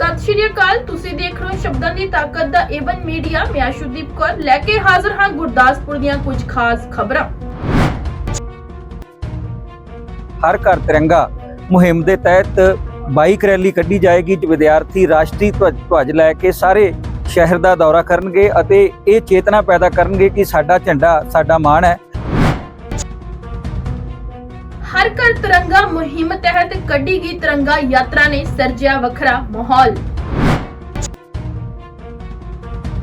ਸਤਿ ਸ਼੍ਰੀ ਅਕਾਲ, ਤੁਸੀਂ ਦੇਖ ਰਹੇ ਹੋ ਸ਼ਬਦਾਂ ਦੀ ਤਾਕਤ ਦਾ ਏਵਨ ਮੀਡੀਆ। ਮੈਂ ਆਸ਼ੂਦੀਪ ਕੌਰ, ਲੈ ਕੇ ਹਾਜ਼ਰ ਹਾਂ ਗੁਰਦਾਸਪੁਰ ਦੀਆਂ ਕੁਝ ਖਾਸ ਖਬਰਾਂ। ਹਰ ਘਰ ਤਿਰੰਗਾ ਮੁਹਿੰਮ ਦੇ ਤਹਿਤ ਬਾਈਕ ਰੈਲੀ ਕੱਢੀ ਜਾਏਗੀ। ਜੋ ਵਿਦਿਆਰਥੀ ਰਾਸ਼ਟਰੀ ਧਵਜ ਧਵਜ ਲੈ ਕੇ ਸਾਰੇ ਸ਼ਹਿਰ ਦਾ ਦੌਰਾ ਕਰਨਗੇ ਅਤੇ ਇਹ ਚੇਤਨਾ ਪੈਦਾ ਕਰਨਗੇ ਕਿ ਸਾਡਾ ਝੰਡਾ, ਸਾਡਾ ਮਾਣ ਹੈ। ਹਰ ਘਰ ਤਿਰੰਗਾ ਮੁਹਿੰਮ ਤਹਿਤ ਕੱਢੀ ਗਈ ਤਿਰੰਗਾ ਯਾਤਰਾ ਨੇ ਸਿਰਜਿਆ ਵੱਖਰਾ ਮਾਹੌਲ।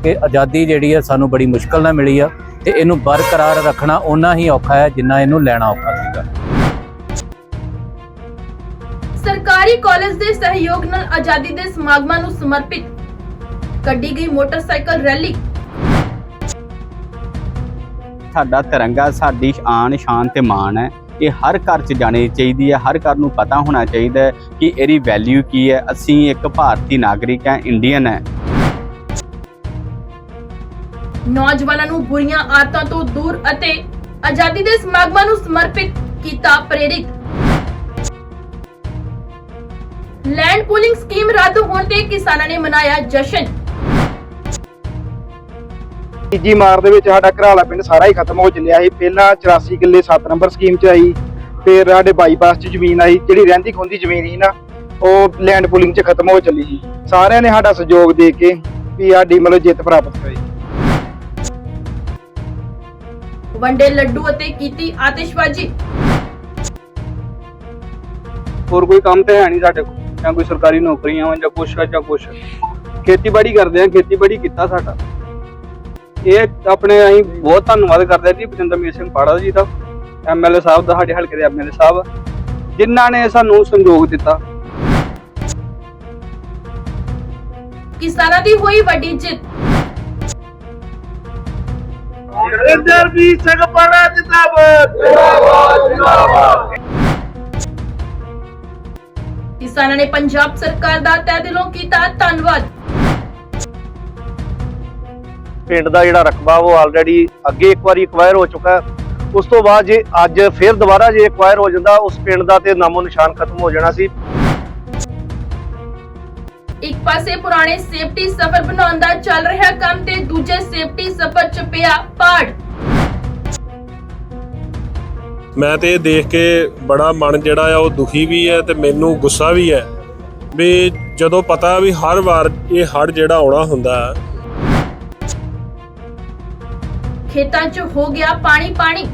ਕਿ ਆਜ਼ਾਦੀ ਜਿਹੜੀ ਹੈ ਸਾਨੂੰ ਬੜੀ ਮੁਸ਼ਕਲ ਨਾਲ ਮਿਲੀ ਆ ਤੇ ਇਹਨੂੰ ਬਰਕਰਾਰ ਰੱਖਣਾ ਓਨਾ ਹੀ ਔਖਾ ਹੈ ਜਿੰਨਾ ਇਹਨੂੰ ਲੈਣਾ ਔਖਾ ਸੀਗਾ। ਸਰਕਾਰੀ ਕਾਲਜ ਦੇ ਸਹਿਯੋਗ ਨਾਲ ਆਜ਼ਾਦੀ ਦੇ ਸਮਾਗਮਾਂ ਨੂੰ ਸਮਰਪਿਤ ਕੱਢੀ ਗਈ ਮੋਟਰਸਾਈਕਲ ਰੈਲੀ। ਸਾਡਾ ਤਿਰੰਗਾ ਸਾਡੀ ਆਨ ਸ਼ਾਨ ਤੇ ਮਾਣ ਹੈ। ਇਹ ਹਰ ਘਰ 'ਚ ਜਾਣੀ ਚਾਹੀਦੀ ਹੈ, ਹਰ ਘਰ ਨੂੰ ਪਤਾ ਹੋਣਾ ਚਾਹੀਦਾ ਹੈ ਕਿ ਇਹਦੀ ਵੈਲਿਊ ਕੀ ਹੈ। ਅਸੀਂ ਇੱਕ ਭਾਰਤੀ ਨਾਗਰਿਕ ਹਾਂ ਇੰਡੀਅਨ ਹੈ। ਨੌਜਵਾਨਾਂ ਨੂੰ ਬੁਰੀਆਂ ਆਦਤਾਂ ਤੋਂ ਦੂਰ ਅਤੇ ਆਜ਼ਾਦੀ ਦੇ ਸਮਾਗਮਾਂ ਨੂੰ ਸਮਰਪਿਤ ਕੀਤਾ ਪ੍ਰੇਰਿਤ। ਲੈਂਡ ਪੂਲਿੰਗ ਸਕੀਮ ਰੱਦ ਹੋਣ ਤੇ ਕਿਸਾਨਾਂ ਨੇ ਮਨਾਇਆ ਜਸ਼ਨ। ਤੀਜੀ ਮਾਰ ਦੇ ਵਿੱਚ ਸਾਡਾ ਘਰਾਲਾ ਪਿੰਡ ਸਾਰਾ ਹੀ ਖਤਮ ਹੋ ਚੱਲਿਆ ਸੀ। ਪਹਿਲਾਂ 84 ਕਿੱਲੇ 7 ਨੰਬਰ ਸਕੀਮ ਚ ਆਈ। ਫਿਰ ਸਾਡੇ ਬਾਈਪਾਸ ਚ ਜ਼ਮੀਨ ਆਈ। ਜਿਹੜੀ ਰਹਿੰਦੀ ਖੁੰਦੀ ਜ਼ਮੀਨ ਸੀ ਨਾ ਉਹ ਲੈਂਡ ਪੂਲਿੰਗ ਚ ਖਤਮ ਹੋ ਚੱਲੀ ਸੀ। ਸਾਰਿਆਂ ਨੇ ਸਾਡਾ ਸਹਿਯੋਗ ਦੇ ਕੇ ਵੀ ਸਾਡੀ ਮਤਲਬ ਜਿੱਤ ਪ੍ਰਾਪਤ ਹੋਈ। ਵੰਡੇ ਲੱਡੂ ਅਤੇ ਕੀਤੀ ਆਤਿਸ਼ਬਾਜ਼ੀ। ਹੋਰ ਕੋਈ ਕੰਮ ਤੇ ਹੈ ਨਹੀਂ ਸਾਡੇ ਕੋਲ। ਜਾਂ ਕੋਈ ਸਰਕਾਰੀ ਨੌਕਰੀਆਂ ਜਾਂ ਕੁਛ ਜਾਂ ਕੁਛ। ਖੇਤੀਬਾੜੀ ਕਰਦੇ ਆ ਖੇਤੀਬਾੜੀ ਕੀਤਾ ਸਾਡਾ। ਇਹ ਆਪਣੇ ਅਸੀਂ ਬਹੁਤ ਧੰਨਵਾਦ ਕਰਦੇ ਜੀ ਬਜਿੰਦਰਮੀਤ ਸਿੰਘ ਪਾੜਾ ਜੀ ਦਾ ਐਮਐਲਏ ਸਾਹਿਬ ਦਾ ਸਾਡੇ ਹਲਕੇ ਦੇ ਐਮਐਲਏ ਸਾਹਿਬ ਜਿਨ੍ਹਾਂ ਨੇ ਸਾਨੂੰ ਸੰਯੋਗ ਦਿੱਤਾ। ਕਿਸਾਨਾਂ ਦੀ ਹੋਈ ਵੱਡੀ ਜਿੱਤ। ਇੰਦਰਜੀਤ ਸਿੰਘ ਪਾੜਾ ਕਿਸਾਨਾਂ ਨੇ ਪੰਜਾਬ ਸਰਕਾਰ ਦਾ ਤਹਿ ਦਿਲੋਂ ਕੀਤਾ ਧੰਨਵਾਦ। ਪਿੰਡ ਦਾ ਜਿਹੜਾ ਰਕਬਾ ਉਹ ਆਲਰੇਡੀ ਅੱਗੇ ਇੱਕ ਵਾਰੀ ਐਕਵਾਇਰ ਹੋ ਚੁੱਕਾ ਹੈ। ਉਸ ਤੋਂ ਬਾਅਦ ਜੇ ਅੱਜ ਫਿਰ ਦੁਬਾਰਾ ਜੇ ਐਕਵਾਇਰ ਹੋ ਜਾਂਦਾ ਉਸ ਪਿੰਡ ਦਾ ਤੇ ਨਾਮੋ ਨਿਸ਼ਾਨ ਖਤਮ ਹੋ ਜਾਣਾ ਸੀ। ਇੱਕ ਪਾਸੇ ਪੁਰਾਣੇ ਸੇਫਟੀ ਸਫਰ ਬਣਾਉਣ ਦਾ ਚੱਲ ਰਿਹਾ ਕੰਮ ਤੇ ਦੂਜੇ ਸੇਫਟੀ ਸਫਰ ਚ ਪਿਆ ਪਾੜ। ਮੈਂ ਤੇ ਇਹ ਦੇਖ ਕੇ ਬੜਾ ਮਨ ਜਿਹੜਾ ਆ ਉਹ ਦੁਖੀ ਵੀ ਹੈ ਤੇ ਮੈਨੂੰ ਗੁੱਸਾ ਵੀ ਹੈ। ਵੀ ਜਦੋਂ ਪਤਾ ਵੀ ਹਰ ਵਾਰ ਇਹ ਹੜ ਜਿਹੜਾ ਆਉਣਾ ਹੁੰਦਾ ਖੇਤਾਂ 'ਚ ਹੋ ਗਿਆ ਪਾਣੀ ਪਾਣੀ।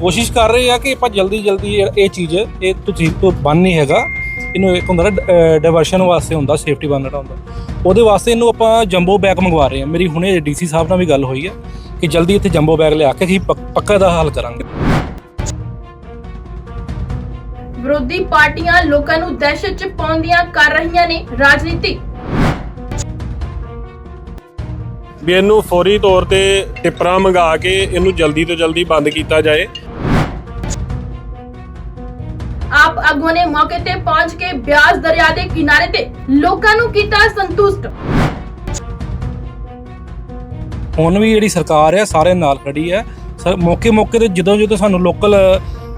ਕੋਸ਼ਿਸ਼ ਕਰ ਰਹੇ ਆ ਕਿ ਆਪਾਂ ਜਲਦੀ ਜਲਦੀ ਇਹ ਇਹ ਚੀਜ਼ ਇਹ ਤੁਸੀਂ ਤੋਂ ਬੰਨ ਨਹੀਂ ਹੈਗਾ। ਇਹਨੂੰ ਇੱਕ ਹੁੰਦਾ ਡਾਇਵਰਸ਼ਨ ਵਾਸਤੇ ਹੁੰਦਾ ਸੇਫਟੀ ਬੰਨਣਾ ਹੁੰਦਾ। ਉਹਦੇ ਵਾਸਤੇ ਇਹਨੂੰ ਆਪਾਂ ਜੰਬੋ ਬੈਗ ਮੰਗਵਾ ਰਹੇ ਆ। ਮੇਰੀ ਹੁਣੇ ਡੀਸੀ ਸਾਹਿਬ ਨਾਲ ਵੀ ਗੱਲ ਹੋਈ ਹੈ ਕਿ ਜਲਦੀ ਇੱਥੇ ਜੰਬੋ ਬੈਗ ਲਿਆ ਕੇ ਅਸੀਂ ਪੱਕ- ਪੱਕਾ ਦਾ ਹੱਲ ਕਰਾਂਗੇ। ਵਿਰੋਧੀ ਪਾਰਟੀਆਂ ਲੋਕਾਂ ਨੂੰ ਦਹਿਸ਼ਤ 'ਚ ਪਾਉਂਦੀਆਂ ਕਰ ਰਹੀਆਂ ਨੇ ਰਾਜਨੀਤੀ। ਵੀ ਇਹਨੂੰ ਫੌਰੀ ਤੌਰ ਤੇ ਟਿੱਪਰਾਂ ਮੰਗਾ ਕੇ ਇਹਨੂੰ ਜਲਦੀ ਤੋਂ ਜਲਦੀ ਬੰਦ ਕੀਤਾ ਜਾਏ। ਆਪ ਆਗੂਆਂ ਨੇ ਮੌਕੇ ਤੇ ਪਹੁੰਚ ਕੇ ਬਿਆਸ ਦਰਿਆ ਦੇ ਕਿਨਾਰੇ ਤੇ ਲੋਕਾਂ ਨੂੰ ਕੀਤਾ ਸੰਤੁਸ਼ਟ। ਹੁਣ ਵੀ ਜਿਹੜੀ ਸਰਕਾਰ ਹੈ ਸਾਰੇ ਨਾਲ ਖੜੀ ਹੈ। ਸਰ ਮੌਕੇ ਮੌਕੇ ਤੇ ਜਦੋਂ ਜਦੋਂ ਸਾਨੂੰ ਲੋਕਲ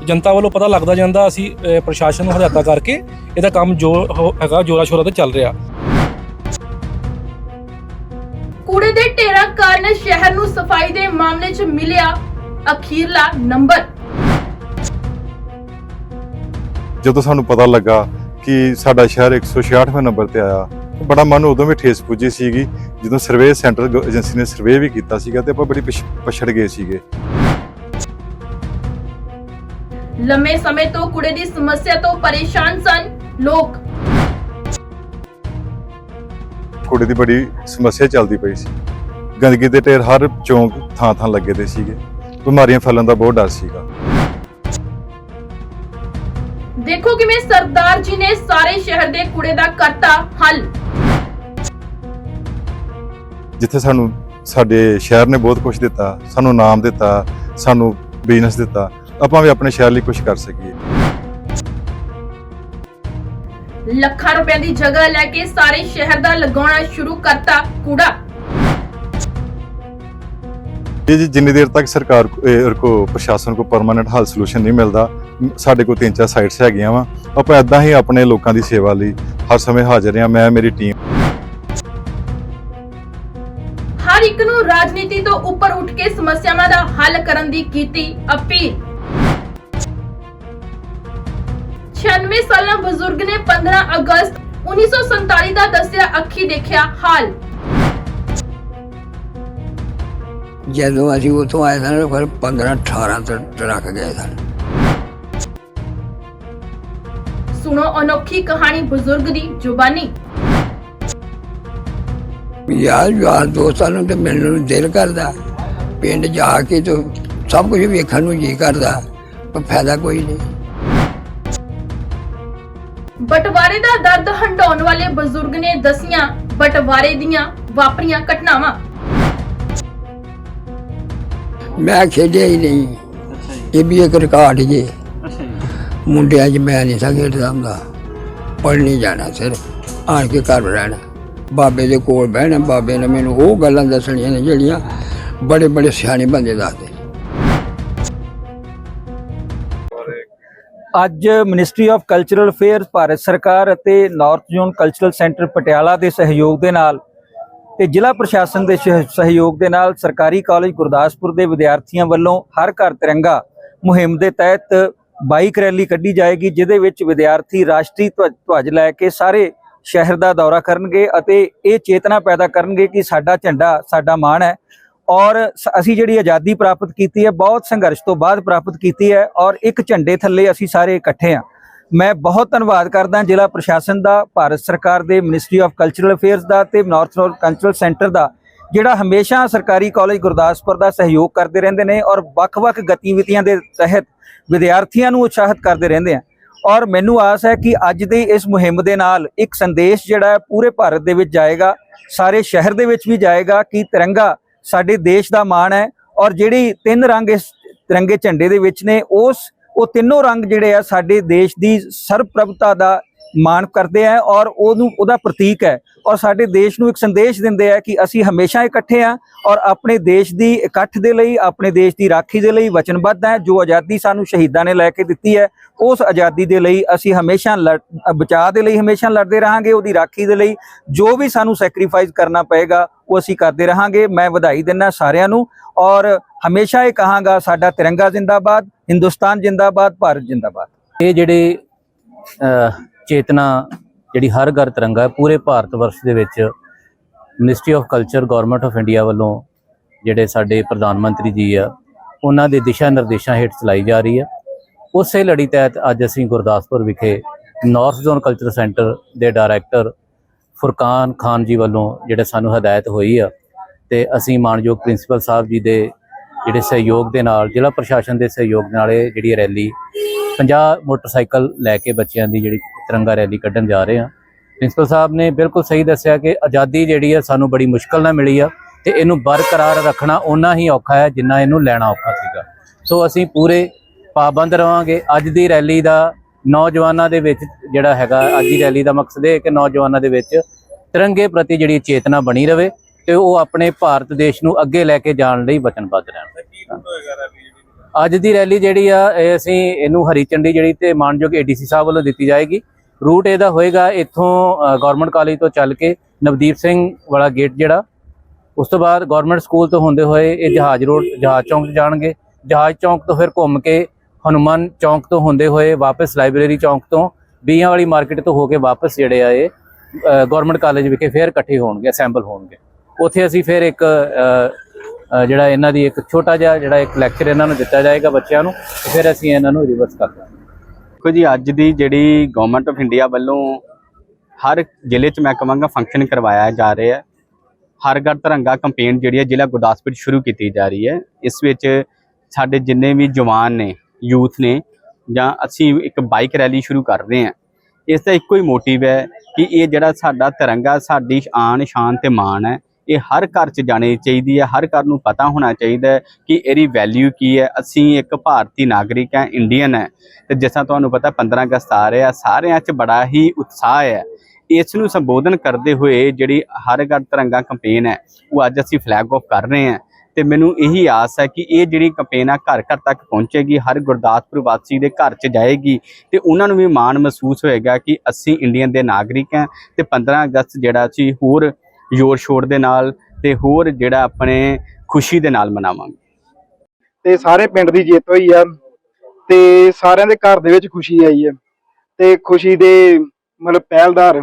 ਜਨਤਾ ਵੱਲੋਂ ਪਤਾ ਲੱਗਦਾ ਜਾਂਦਾ ਅਸੀਂ ਪ੍ਰਸ਼ਾਸਨ ਨੂੰ ਹਦਾਇਤਾਂ ਕਰਕੇ ਇਹਦਾ ਕੰਮ ਜੋ ਹੈਗਾ ਜੋਰਾ ਸ਼ੋਰਾ ਤੇ ਚੱਲ ਰਿਹਾ। ਕੂੜੇ ਦੇ ਢੇਰਾਂ ਕਾਰਨ ਸ਼ਹਿਰ ਨੂੰ ਸਫ਼ਾਈ ਦੇ ਮਾਮਲੇ 'ਚ ਮਿਲਿਆ ਅਖੀਰਲਾ ਨੰਬਰ। ਜਦੋਂ ਸਾਨੂੰ ਪਤਾ ਲੱਗਾ ਕਿ ਸਾਡਾ ਸ਼ਹਿਰ 166ਵੇਂ ਨੰਬਰ ਤੇ ਆਇਆ ਬੜਾ ਮਨ ਉਦੋਂ ਵੀ ਠੇਸ ਪੁੱਜੀ ਸੀਗੀ ਜਦੋਂ ਸਰਵੇ ਸੈਂਟਰ ਏਜੰਸੀ ਨੇ ਸਰਵੇ ਵੀ ਕੀਤਾ ਸੀਗਾ ਤੇ ਆਪਾਂ ਬੜੀ ਪਿਛ- ਪਛੜ ਗਏ ਸੀਗੇ। ਲੰਮੇ ਸਮੇਂ ਤੋਂ ਕੂੜੇ ਦੀ ਸਮੱਸਿਆ ਤੋਂ ਪਰੇਸ਼ਾਨ ਸਨ ਲੋਕ। ਕੂੜੇ ਦੀ ਬੜੀ ਸਮੱਸਿਆ ਚੱਲਦੀ ਪਈ ਸੀ। ਗੰਦਗੀ ਦੇ ਢੇਰ ਹਰ ਚੌਂਕ ਥਾਂ ਥਾਂ ਲੱਗੇ ਦੇ ਸੀਗੇ। ਬਿਮਾਰੀਆਂ ਫੈਲਣ ਦਾ ਬਹੁਤ ਡਰ ਸੀਗਾ। ਦੇਖੋ ਕਿਵੇਂ ਸਰਦਾਰ ਜੀ ਨੇ ਸਾਰੇ ਸ਼ਹਿਰ ਦੇ ਕੂੜੇ ਦਾ ਕਰਤਾ ਹੱਲ। ਜਿੱਥੇ ਸਾਨੂੰ ਸਾਡੇ ਸ਼ਹਿਰ ਨੇ ਬਹੁਤ ਕੁਝ ਦਿੱਤਾ ਸਾਨੂੰ ਨਾਮ ਦਿੱਤਾ ਸਾਨੂੰ ਬਿਜ਼ਨਸ ਦਿੱਤਾ ਆਪਾਂ ਵੀ ਆਪਣੇ ਸ਼ਹਿਰ ਲਈ ਕੁਝ ਕਰ ਸਕੀਏ। ਲੱਖਾਂ ਰੁਪਏ ਦੀ ਜਗ੍ਹਾ ਲੈ ਕੇ ਸਾਰੇ ਸ਼ਹਿਰ ਦਾ ਲਗਾਉਣਾ ਸ਼ੁਰੂ ਕਰਤਾ ਕੂੜਾ। ਇਹ ਜੀ ਜਿੰਨੀ ਦੇਰ ਤੱਕ ਸਰਕਾਰ ਕੋ- ਇਹ ਕੋ ਪ੍ਰਸ਼ਾਸਨ ਕੋ ਪਰਮਾਨੈਂਟ ਹੱਲ ਸੋਲੂਸ਼ਨ ਨਹੀਂ ਮਿਲਦਾ ਸਾਡੇ ਕੋਲ ਤਿੰਨ ਚਾਰ ਸਾਈਟਸ ਹੈਗੀਆਂ ਵਾ। ਆਪਾਂ ਇਦਾਂ ਹੀ ਆਪਣੇ ਲੋਕਾਂ ਦੀ ਸੇਵਾ ਲਈ ਹਰ ਸਮੇਂ ਹਾਜ਼ਰ ਹਾਂ। ਮੈਂ ਮੇਰੀ ਟੀਮ ਹਰ ਇੱਕ ਨੂੰ ਰਾਜਨੀਤੀ ਤੋਂ ਉੱਪਰ ਉੱਠ ਕੇ ਸਮੱਸਿਆਵਾਂ ਦਾ ਹੱਲ ਕਰਨ ਦੀ ਕੀਤੀ ਅਪੀਲ। 96 ਸਾਲਾਂ ਬਜ਼ੁਰਗ ਨੇ 15 ਅਗਸਤ 1947 ਦਾ ਦੱਸਿਆ ਅੱਖੀ ਦੇਖਿਆ ਹਾਲ। ਜਦੋਂ ਅਸੀਂ ਉੱਥੋਂ ਆਏ ਸਨ ਫਿਰ 15 18 ਤੱਕ ਰੱਖ ਗਏ ਸਨ। ਸੁਣੋ ਅਨੋਖੀ ਕਹਾਣੀ ਬਜ਼ੁਰਗ ਦੀ ਜ਼ੁਬਾਨੀ। ਯਾਰ ਯਾਰ ਦੋਸਤਾਂ ਨੂੰ ਤੇ ਮਿਲਣ ਨੂੰ ਦਿਲ ਕਰਦਾ। ਪਿੰਡ ਜਾ ਕੇ ਤੇ ਸਭ ਕੁਝ ਵੇਖਣ ਨੂੰ ਜੀ ਕਰਦਾ ਪਰ ਫਾਇਦਾ ਕੋਈ ਨਹੀਂ। ਬਟਵਾਰੇ ਦਾ ਦਰਦ ਹੰਡਾਉਣ ਵਾਲੇ ਬਜ਼ੁਰਗ ਨੇ ਦਸੀਆਂ ਬਟਵਾਰੇ ਦੀਆਂ ਵਾਪਰੀਆਂ ਘਟਨਾਵਾਂ। ਮੈਂ ਖੇਡਿਆ ਹੀ ਨਹੀਂ। ਇਹ ਵੀ ਇੱਕ ਰਿਕਾਰਡ ਜੇ। ਮੁੰਡਿਆਂ 'ਚ ਮੈਂ ਨਹੀਂ ਸੀ ਖੇਡਦਾ ਹੁੰਦਾ ਪੜ੍ਹ ਨਹੀਂ ਜਾਣਾ ਸਿਰਫ। ਆਣ ਕੇ ਘਰ ਰਹਿਣਾ। ਬਾਬੇ ਦੇ ਕੋਲ ਬਹਿਣਾ। ਬਾਬੇ ਨੇ ਮੈਨੂੰ ਉਹ ਗੱਲਾਂ ਦੱਸਣੀਆਂ ਨੇ ਜਿਹੜੀਆਂ ਬੜੇ ਬੜੇ ਸਿਆਣੇ ਬੰਦੇ ਦੱਸਦੇ ਅੱਜ ministry of cultural affairs Bharat ਸਰਕਾਰ ਅਤੇ north zone cultural centre Patiala ਦੇ ਸਹਿਯੋਗ ਦੇ ਨਾਲ ਤੇ ਜ਼ਿਲ੍ਹਾ ਪ੍ਰਸ਼ਾਸਨ ਦੇ ਸਹਿ- ਸਹਿਯੋਗ ਦੇ ਨਾਲ ਸਰਕਾਰੀ ਕਾਲਜ ਗੁਰਦਾਸਪੁਰ ਦੇ ਵਿਦਿਆਰਥੀਆਂ ਵੱਲੋਂ ਹਰ ਘਰ ਤਿਰੰਗਾ ਮੁਹਿੰਮ ਦੇ ਤਹਿਤ ਬਾਈਕ ਰੈਲੀ ਕੱਢੀ ਜਾਏਗੀ, ਜਿਹਦੇ ਵਿੱਚ ਵਿਦਿਆਰਥੀ ਰਾਸ਼ਟਰੀ ਧਵ- ਧਵਜ ਲੈ ਕੇ ਸਾਰੇ ਸ਼ਹਿਰ ਦਾ ਦੌਰਾ ਕਰਨਗੇ ਅਤੇ ਇਹ ਚੇਤਨਾ ਪੈਦਾ ਕਰਨਗੇ ਕਿ ਸਾਡਾ ਝੰਡਾ, ਸਾਡਾ ਮਾਣ ਹੈ। ਔਰ ਸ- ਅਸੀਂ ਜਿਹੜੀ ਆਜ਼ਾਦੀ ਪ੍ਰਾਪਤ ਕੀਤੀ ਹੈ, ਬਹੁਤ ਸੰਘਰਸ਼ ਤੋਂ ਬਾਅਦ ਪ੍ਰਾਪਤ ਕੀਤੀ ਹੈ ਔਰ ਇੱਕ ਝੰਡੇ ਥੱਲੇ ਅਸੀਂ ਸਾਰੇ ਇਕੱਠੇ ਹਾਂ। ਮੈਂ ਬਹੁਤ ਧੰਨਵਾਦ ਕਰਦਾ ਜ਼ਿਲ੍ਹਾ ਪ੍ਰਸ਼ਾਸਨ ਦਾ, ਭਾਰਤ ਸਰਕਾਰ ਦੇ ਮਿਨਿਸਟਰੀ ਆਫ ਕਲਚਰਲ ਅਫੇਅਰਸ ਦਾ ਤੇ ਨਾਰਥ ਰੋਡ ਕਲਚਰਲ ਸੈਂਟਰ ਦਾ, ਜਿਹੜਾ ਹਮੇਸ਼ਾ ਸਰਕਾਰੀ ਕਾਲਜ ਗੁਰਦਾਸਪੁਰ ਦਾ ਸਹਿਯੋਗ ਕਰਦੇ ਰਹਿੰਦੇ ਨੇ ਔਰ ਵੱਖ-ਵੱਖ ਗਤੀਵਿਧੀਆਂ ਦੇ ਤਹਿਤ ਵਿਦਿਆਰਥੀਆਂ ਨੂੰ ਉਤਸ਼ਾਹਿਤ ਕਰਦੇ ਰਹਿੰਦੇ ਆ। ਔਰ ਮੈਨੂੰ ਆਸ ਹੈ ਕਿ ਅੱਜ ਦੀ ਇਸ ਮੁਹਿੰਮ ਦੇ ਨਾਲ ਇੱਕ ਸੰਦੇਸ਼ ਜਿਹੜਾ ਹੈ ਪੂਰੇ ਭਾਰਤ ਦੇ ਵਿੱਚ ਜਾਏਗਾ, ਸਾਰੇ ਸ਼ਹਿਰ ਦੇ ਵਿੱਚ ਵੀ ਜਾਏਗਾ ਕਿ ਤਿਰੰਗਾ ਸਾਡੇ ਦੇਸ਼ ਦਾ ਮਾਣ ਹੈ ਔਰ ਜਿਹੜੀ ਤਿੰਨ ਰੰਗ ਇਸ ਤਿਰੰਗੇ ਝੰਡੇ ਦੇ ਵਿੱਚ ਨੇ, ਉਸ ਉਹ ਤਿੰਨੋਂ ਰੰਗ ਜਿਹੜੇ ਆ ਸਾਡੇ ਦੇਸ਼ ਦੀ ਸਰਬਪ੍ਰਭਤਾ ਦਾ ਮਾਣ ਕਰਦੇ ਆ ਔਰ ਉਹਨੂੰ, ਉਹਦਾ ਪ੍ਰਤੀਕ ਹੈ। ਔਰ ਸਾਡੇ ਦੇਸ਼ ਨੂੰ ਇੱਕ ਸੰਦੇਸ਼ ਦਿੰਦੇ ਆ ਕਿ ਅਸੀਂ ਹਮੇਸ਼ਾ ਇਕੱਠੇ ਆ ਔਰ ਆਪਣੇ ਦੇਸ਼ ਦੀ ਇਕੱਠ ਦੇ ਲਈ, ਆਪਣੇ ਦੇਸ਼ ਦੀ ਰਾਖੀ ਦੇ ਲਈ ਵਚਨਬੱਧ ਹੈ ਜੋ ਆਜ਼ਾਦੀ ਸਾਨੂੰ ਸ਼ਹੀਦਾਂ ਨੇ ਲੈ ਕੇ ਦਿੱਤੀ ਹੈ, ਉਸ ਆਜ਼ਾਦੀ ਦੇ ਲਈ ਅਸੀਂ ਹਮੇਸ਼ਾ ਲੜ- ਬਚਾਅ ਦੇ ਲਈ ਹਮੇਸ਼ਾ ਲੜਦੇ ਰਹਾਂਗੇ। ਉਹਦੀ ਰਾਖੀ ਦੇ ਲਈ ਜੋ ਵੀ ਸਾਨੂੰ ਸੈਕਰੀਫਾਈਸ ਕਰਨਾ ਪਏਗਾ, ਉਹ ਅਸੀਂ ਕਰਦੇ ਰਹਾਂਗੇ। ਮੈਂ ਵਧਾਈ ਦਿੰਦਾ ਸਾਰਿਆਂ ਨੂੰ ਔਰ ਹਮੇਸ਼ਾ ਇਹ ਕਹਾਂਗਾ, ਸਾਡਾ ਤਿਰੰਗਾ ਜ਼ਿੰਦਾਬਾਦ, ਹਿੰਦੁਸਤਾਨ ਜ਼ਿੰਦਾਬਾਦ, ਭਾਰਤ ਜ਼ਿੰਦਾਬਾਦ। ਇਹ ਜਿਹੜੇ ਚੇਤਨਾ ਜਿਹੜੀ ਹਰ ਘਰ ਤਿਰੰਗਾ ਹੈ, ਪੂਰੇ ਭਾਰਤ ਵਰਸ਼ ਦੇ ਵਿੱਚ ministry of culture government of India ਵੱਲੋਂ ਜਿਹੜੇ ਸਾਡੇ ਪ੍ਰਧਾਨ ਮੰਤਰੀ ਜੀ ਆ, ਉਹਨਾਂ ਦੇ ਦਿਸ਼ਾ ਨਿਰਦੇਸ਼ਾਂ ਹੇਠ ਚਲਾਈ ਜਾ ਰਹੀ ਹੈ। ਉਸੇ ਲੜੀ ਤਹਿਤ ਅੱਜ ਅਸੀਂ ਗੁਰਦਾਸਪੁਰ ਵਿਖੇ ਨਾਰਥ ਜ਼ੋਨ ਕਲਚਰ ਸੈਂਟਰ ਦੇ ਡਾਇਰੈਕਟਰ ਫੁਰਕਾਨ ਖਾਨ ਜੀ ਵੱਲੋਂ ਜਿਹੜੇ ਸਾਨੂੰ ਹਦਾਇਤ ਹੋਈ ਆ, ਤੇ ਅਸੀਂ ਮਾਨਯੋਗ ਪ੍ਰਿੰਸੀਪਲ ਸਾਹਿਬ ਜੀ ਦੇ ਜਿਹੜੇ ਸਹਿਯੋਗ ਦੇ ਨਾਲ, ਜ਼ਿਲ੍ਹਾ ਪ੍ਰਸ਼ਾਸਨ ਦੇ ਸਹਿਯੋਗ ਨਾਲ ਇਹ ਜਿਹੜੀ ਰੈਲੀ 50 ਮੋਟਰਸਾਈਕਲ ਲੈ ਕੇ ਬੱਚਿਆਂ ਦੀ ਜਿਹੜੀ ਤਿਰੰਗਾ ਰੈਲੀ ਕੱਢਣ ਜਾ ਰਹੇ ਆ ਪ੍ਰਿੰਸੀਪਲ ਸਾਹਿਬ ਨੇ ਬਿਲਕੁਲ ਸਹੀ ਦੱਸਿਆ ਕਿ ਆਜ਼ਾਦੀ ਜਿਹੜੀ ਆ ਸਾਨੂੰ ਬੜੀ ਮੁਸ਼ਕਲ ਨਾਲ ਮਿਲੀ ਆ ਤੇ ਇਹਨੂੰ ਬਰਕਰਾਰ ਰੱਖਣਾ ਓਨਾ ਹੀ ਔਖਾ ਹੈ ਜਿੰਨਾ ਇਹਨੂੰ ਲੈਣਾ ਔਖਾ ਸੀਗਾ। ਸੋ ਅਸੀਂ ਪੂਰੇ ਪਾਬੰਦ ਰਵਾਂਗੇ। ਅੱਜ ਦੀ ਰੈਲੀ ਦਾ ਨੌਜਵਾਨਾਂ ਦੇ ਵਿੱਚ ਜਿਹੜਾ ਹੈਗਾ, ਅੱਜ ਦੀ ਰੈਲੀ ਦਾ ਮਕਸਦ ਇਹ ਹੈ ਕਿ ਨੌਜਵਾਨਾਂ ਦੇ ਵਿੱਚ ਤਿਰੰਗੇ ਪ੍ਰਤੀ ਜਿਹੜੀ ਚੇਤਨਾ ਬਣੀ ਰਵੇ ਤੇ ਉਹ ਆਪਣੇ ਭਾਰਤ ਦੇਸ਼ ਨੂੰ ਅੱਗੇ ਲੈ ਕੇ ਜਾਣ ਲਈ ਵਚਨਬੱਧ ਰਹਿਣ। ਅੱਜ ਦੀ ਰੈਲੀ ਜਿਹੜੀ ਆ, ਇਹ ਅਸੀਂ ਇਹਨੂੰ ਹਰੀ ਚੰਡੀ ਜਿਹੜੀ ਤੇ ਮਾਨਯੋਗ ਏਡੀਸੀ ਸਾਹਿਬ ਵੱਲੋਂ ਦਿੱਤੀ ਜਾਏਗੀ। ਰੂਟ ਇਹਦਾ ਹੋਏਗਾ ਇੱਥੋਂ ਗਵਰਨਮੈਂਟ ਕਾਲਜ ਤੋਂ ਚੱਲ ਕੇ ਨਵਦੀਪ ਸਿੰਘ ਵਾਲਾ ਗੇਟ ਜਿਹੜਾ। ਉਸ ਤੋਂ ਬਾਅਦ ਗਵਰਨਮੈਂਟ ਸਕੂਲ ਤੋਂ ਹੁੰਦੇ ਹੋਏ ਇਹ ਜਹਾਜ਼ ਰੋਡ, ਜਹਾਜ਼ ਚੌਂਕ 'ਚ ਜਾਣਗੇ। ਜਹਾਜ਼ ਚੌਂਕ ਤੋਂ ਫਿਰ ਘੁੰਮ ਕੇ ਹਨੂਮਾਨ ਚੌਂਕ ਤੋਂ ਹੁੰਦੇ ਹੋਏ ਵਾਪਸ ਲਾਇਬ੍ਰੇਰੀ ਚੌਂਕ ਤੋਂ ਬੀਆਂ ਵਾਲੀ ਮਾਰਕੀਟ ਤੋਂ ਹੋ ਕੇ ਵਾਪਸ ਜਿਹੜੇ ਆ ਇਹ ਗਵਰਨਮੈਂਟ ਕਾਲਜ ਵਿਖੇ ਫਿਰ ਇਕੱਠੇ ਹੋਣਗੇ ਅਸੈਂਬਲ ਹੋਣਗੇ। ਉੱਥੇ ਅਸੀਂ ਫਿਰ ਇੱਕ ਜਿਹੜਾ ਇਹਨਾਂ ਦੀ ਇੱਕ ਛੋਟਾ ਜਿਹਾ ਜਿਹੜਾ ਇੱਕ ਲੈਕਚਰ ਇਹਨਾਂ ਨੂੰ ਦਿੱਤਾ ਜਾਏਗਾ ਬੱਚਿਆਂ ਨੂੰ, ਤੇ ਫਿਰ ਅਸੀਂ ਇਹਨਾਂ ਨੂੰ ਰਿਵਰਸ ਕਰ ਦਾਂਗੇ। ਦੇਖੋ ਜੀ, ਅੱਜ ਦੀ ਜਿਹੜੀ ਗਵਰਨਮੈਂਟ ਆਫ ਇੰਡੀਆ ਵੱਲੋਂ ਹਰ ਜ਼ਿਲ੍ਹੇ 'ਚ ਮੈਂ ਕਹਾਂਗਾ ਫੰਕਸ਼ਨ ਕਰਵਾਇਆ ਜਾ ਰਿਹਾ ਹੈ। ਹਰ ਘਰ ਤਿਰੰਗਾ ਕੰਪੇਨ ਜਿਹੜੀ ਹੈ ਜ਼ਿਲ੍ਹਾ ਗੁਰਦਾਸਪੁਰ 'ਚ ਸ਼ੁਰੂ ਕੀਤੀ ਜਾ ਰਹੀ ਹੈ। ਇਸ ਵਿੱਚ ਸਾਡੇ ਜਿੰਨੇ ਵੀ ਜਵਾਨ ਨੇ ਯੂਥ ਨੇ, ਜਾਂ ਅਸੀਂ ਇੱਕ ਬਾਈਕ ਰੈਲੀ ਸ਼ੁਰੂ ਕਰ ਰਹੇ ਹਾਂ। ਇਸ ਦਾ ਇੱਕੋ ਹੀ ਮੋਟਿਵ ਹੈ ਕਿ ਇਹ ਜਿਹੜਾ ਸਾਡਾ ਤਿਰੰਗਾ, ਸਾਡੀ ਆਨ ਸ਼ਾਨ ਤੇ ਮਾਣ ਹੈ ਇਹ ਹਰ ਘਰ 'ਚ ਜਾਣੀ ਚਾਹੀਦੀ ਹੈ, ਹਰ ਘਰ ਨੂੰ ਪਤਾ ਹੋਣਾ ਚਾਹੀਦਾ ਹੈ ਕਿ ਇਹਦੀ ਵੈਲਿਊ ਕੀ ਹੈ। ਅਸੀਂ ਇੱਕ ਭਾਰਤੀ ਨਾਗਰਿਕ ਹੈ ਇੰਡੀਅਨ ਹੈ। ਤੇ ਜਿਸ ਤਰ੍ਹਾਂ ਤੁਹਾਨੂੰ ਪਤਾ 15 ਅਗਸਤ ਆ ਰਿਹਾ, ਸਾਰਿਆਂ 'ਚ ਬੜਾ ਹੀ ਉਤਸ਼ਾਹ ਹੈ। ਇਸ ਨੂੰ ਸੰਬੋਧਨ ਕਰਦੇ ਹੋਏ ਜਿਹੜੀ ਹਰ ਘਰ ਤਿਰੰਗਾ ਕੈਂਪੇਨ ਹੈ, ਉਹ ਅੱਜ ਅਸੀਂ ਫਲੈਗ ਆਫ ਕਰ ਰਹੇ ਹਾਂ। ਤੇ ਮੈਨੂੰ ਇਹੀ ਆਸ ਹੈ ਕਿ ਇਹ ਜਿਹੜੀ ਕੈਂਪੇਨ ਆ, ਘਰ ਘਰ ਤੱਕ ਪਹੁੰਚੇਗੀ, ਹਰ ਗੁਰਦਾਸਪੁਰ ਵਾਸੀ ਦੇ ਘਰ 'ਚ ਜਾਏਗੀ। ਤੇ ਉਹਨਾਂ ਨੂੰ ਵੀ ਮਾਣ ਮਹਿਸੂਸ ਹੋਏਗਾ ਕਿ ਅਸੀਂ ਇੰਡੀਅਨ ਦੇ ਨਾਗਰਿਕ ਹਾਂ। ਤੇ 15 ਅਗਸਤ ਜਿਹੜਾ ਅਸੀਂ ਹੋਰ ਜ਼ੋਰ ਸ਼ੋਰ ਦੇ ਨਾਲ ਤੇ ਹੋਰ ਜਿਹੜਾ ਆਪਣੇ ਖੁਸ਼ੀ ਦੇ ਨਾਲ ਮਨਾਵਾਂਗੇ। ਤੇ ਸਾਰੇ ਪਿੰਡ ਦੀ ਜਿੱਤ ਹੋਈ ਆ ਤੇ ਸਾਰਿਆਂ ਦੇ ਘਰ ਦੇ ਵਿੱਚ ਖੁਸ਼ੀ ਆਈ ਹੈ ਤੇ ਖੁਸ਼ੀ ਦੇ ਮਤਲਬ ਪਹਿਲਦਾਰ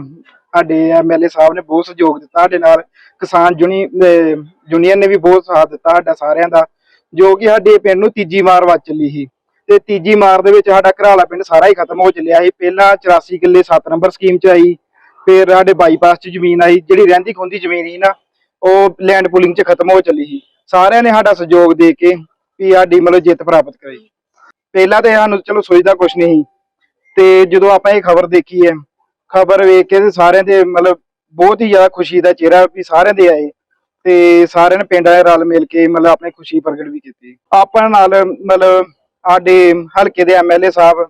ਸਾਡੇ ਐਮਐਲਏ ਸਾਹਿਬ ਨੇ ਬਹੁਤ ਸਹਿਯੋਗ ਦਿੱਤਾ ਸਾਡੇ ਨਾਲ, ਕਿਸਾਨ ਯੂਨੀਅਨ ਨੇ ਵੀ ਬਹੁਤ ਸਾਥ ਦਿੱਤਾ ਸਾਡਾ ਸਾਰਿਆਂ ਦਾ, ਜੋ ਕਿ ਸਾਡੇ ਪਿੰਡ ਨੂੰ ਤੀਜੀ ਮਾਰ ਵੱਜ ਚੱਲੀ ਸੀ ਤੇ ਤੀਜੀ ਮਾਰ ਦੇ ਵਿੱਚ ਸਾਡਾ ਘਰਾਲਾ ਪਿੰਡ ਸਾਰਾ ਹੀ ਖਤਮ ਹੋ ਚੱਲਿਆ ਸੀ। ਪਹਿਲਾਂ 84 ਕਿੱਲੇ 7 ਨੰਬਰ ਸਕੀਮ ਚ ਆਈ ਫਿਰ ਸਾਡੇ ਬਾਈਪਾਸ ਚ ਜ਼ਮੀਨ ਆਈ, ਜਿਹੜੀ ਰਹਿੰਦੀ ਖੁੰਦੀ ਜ਼ਮੀਨ ਸੀ ਨਾ, ਉਹ ਲੈਂਡ ਪੂਲਿੰਗ ਚ ਖਤਮ ਹੋ ਚੱਲੀ ਸੀ। ਸਾਰਿਆਂ ਨੇ ਸਾਡਾ ਸਹਿਯੋਗ ਦੇ ਕੇ ਵੀ ਸਾਡੀ ਮਤਲਬ ਜਿੱਤ ਪ੍ਰਾਪਤ ਕਰਾਈ ਪਹਿਲਾਂ ਤੇ ਸਾਨੂੰ ਚਲੋ ਸੋਚਦਾ ਕੁਛ ਨਹੀਂ ਤੇ ਜਦੋਂ ਆਪਾਂ ਇਹ ਖਬਰ ਦੇਖੀ ਹੈ, ਖਬਰ ਵੇਖ ਕੇ ਸਾਰਿਆਂ ਦੇ ਮਤਲਬ ਬਹੁਤ ਹੀ ਜ਼ਿਆਦਾ ਖੁਸ਼ੀ ਦਾ ਚਿਹਰਾ ਵੀ ਸਾਰਿਆਂ ਦੇ ਆਏ। ਤੇ ਸਾਰਿਆਂ ਨੇ ਪਿੰਡ ਵਾਲੇ ਰਲ ਮਿਲ ਕੇ ਮਤਲਬ ਆਪਣੀ ਖੁਸ਼ੀ ਪ੍ਰਗਟ ਵੀ ਕੀਤੀ। ਆਪਾਂ ਨਾਲ ਮਤਲਬ ਸਾਡੇ ਹਲਕੇ ਦੇ ਐਮਐਲਏ ਸਾਹਿਬ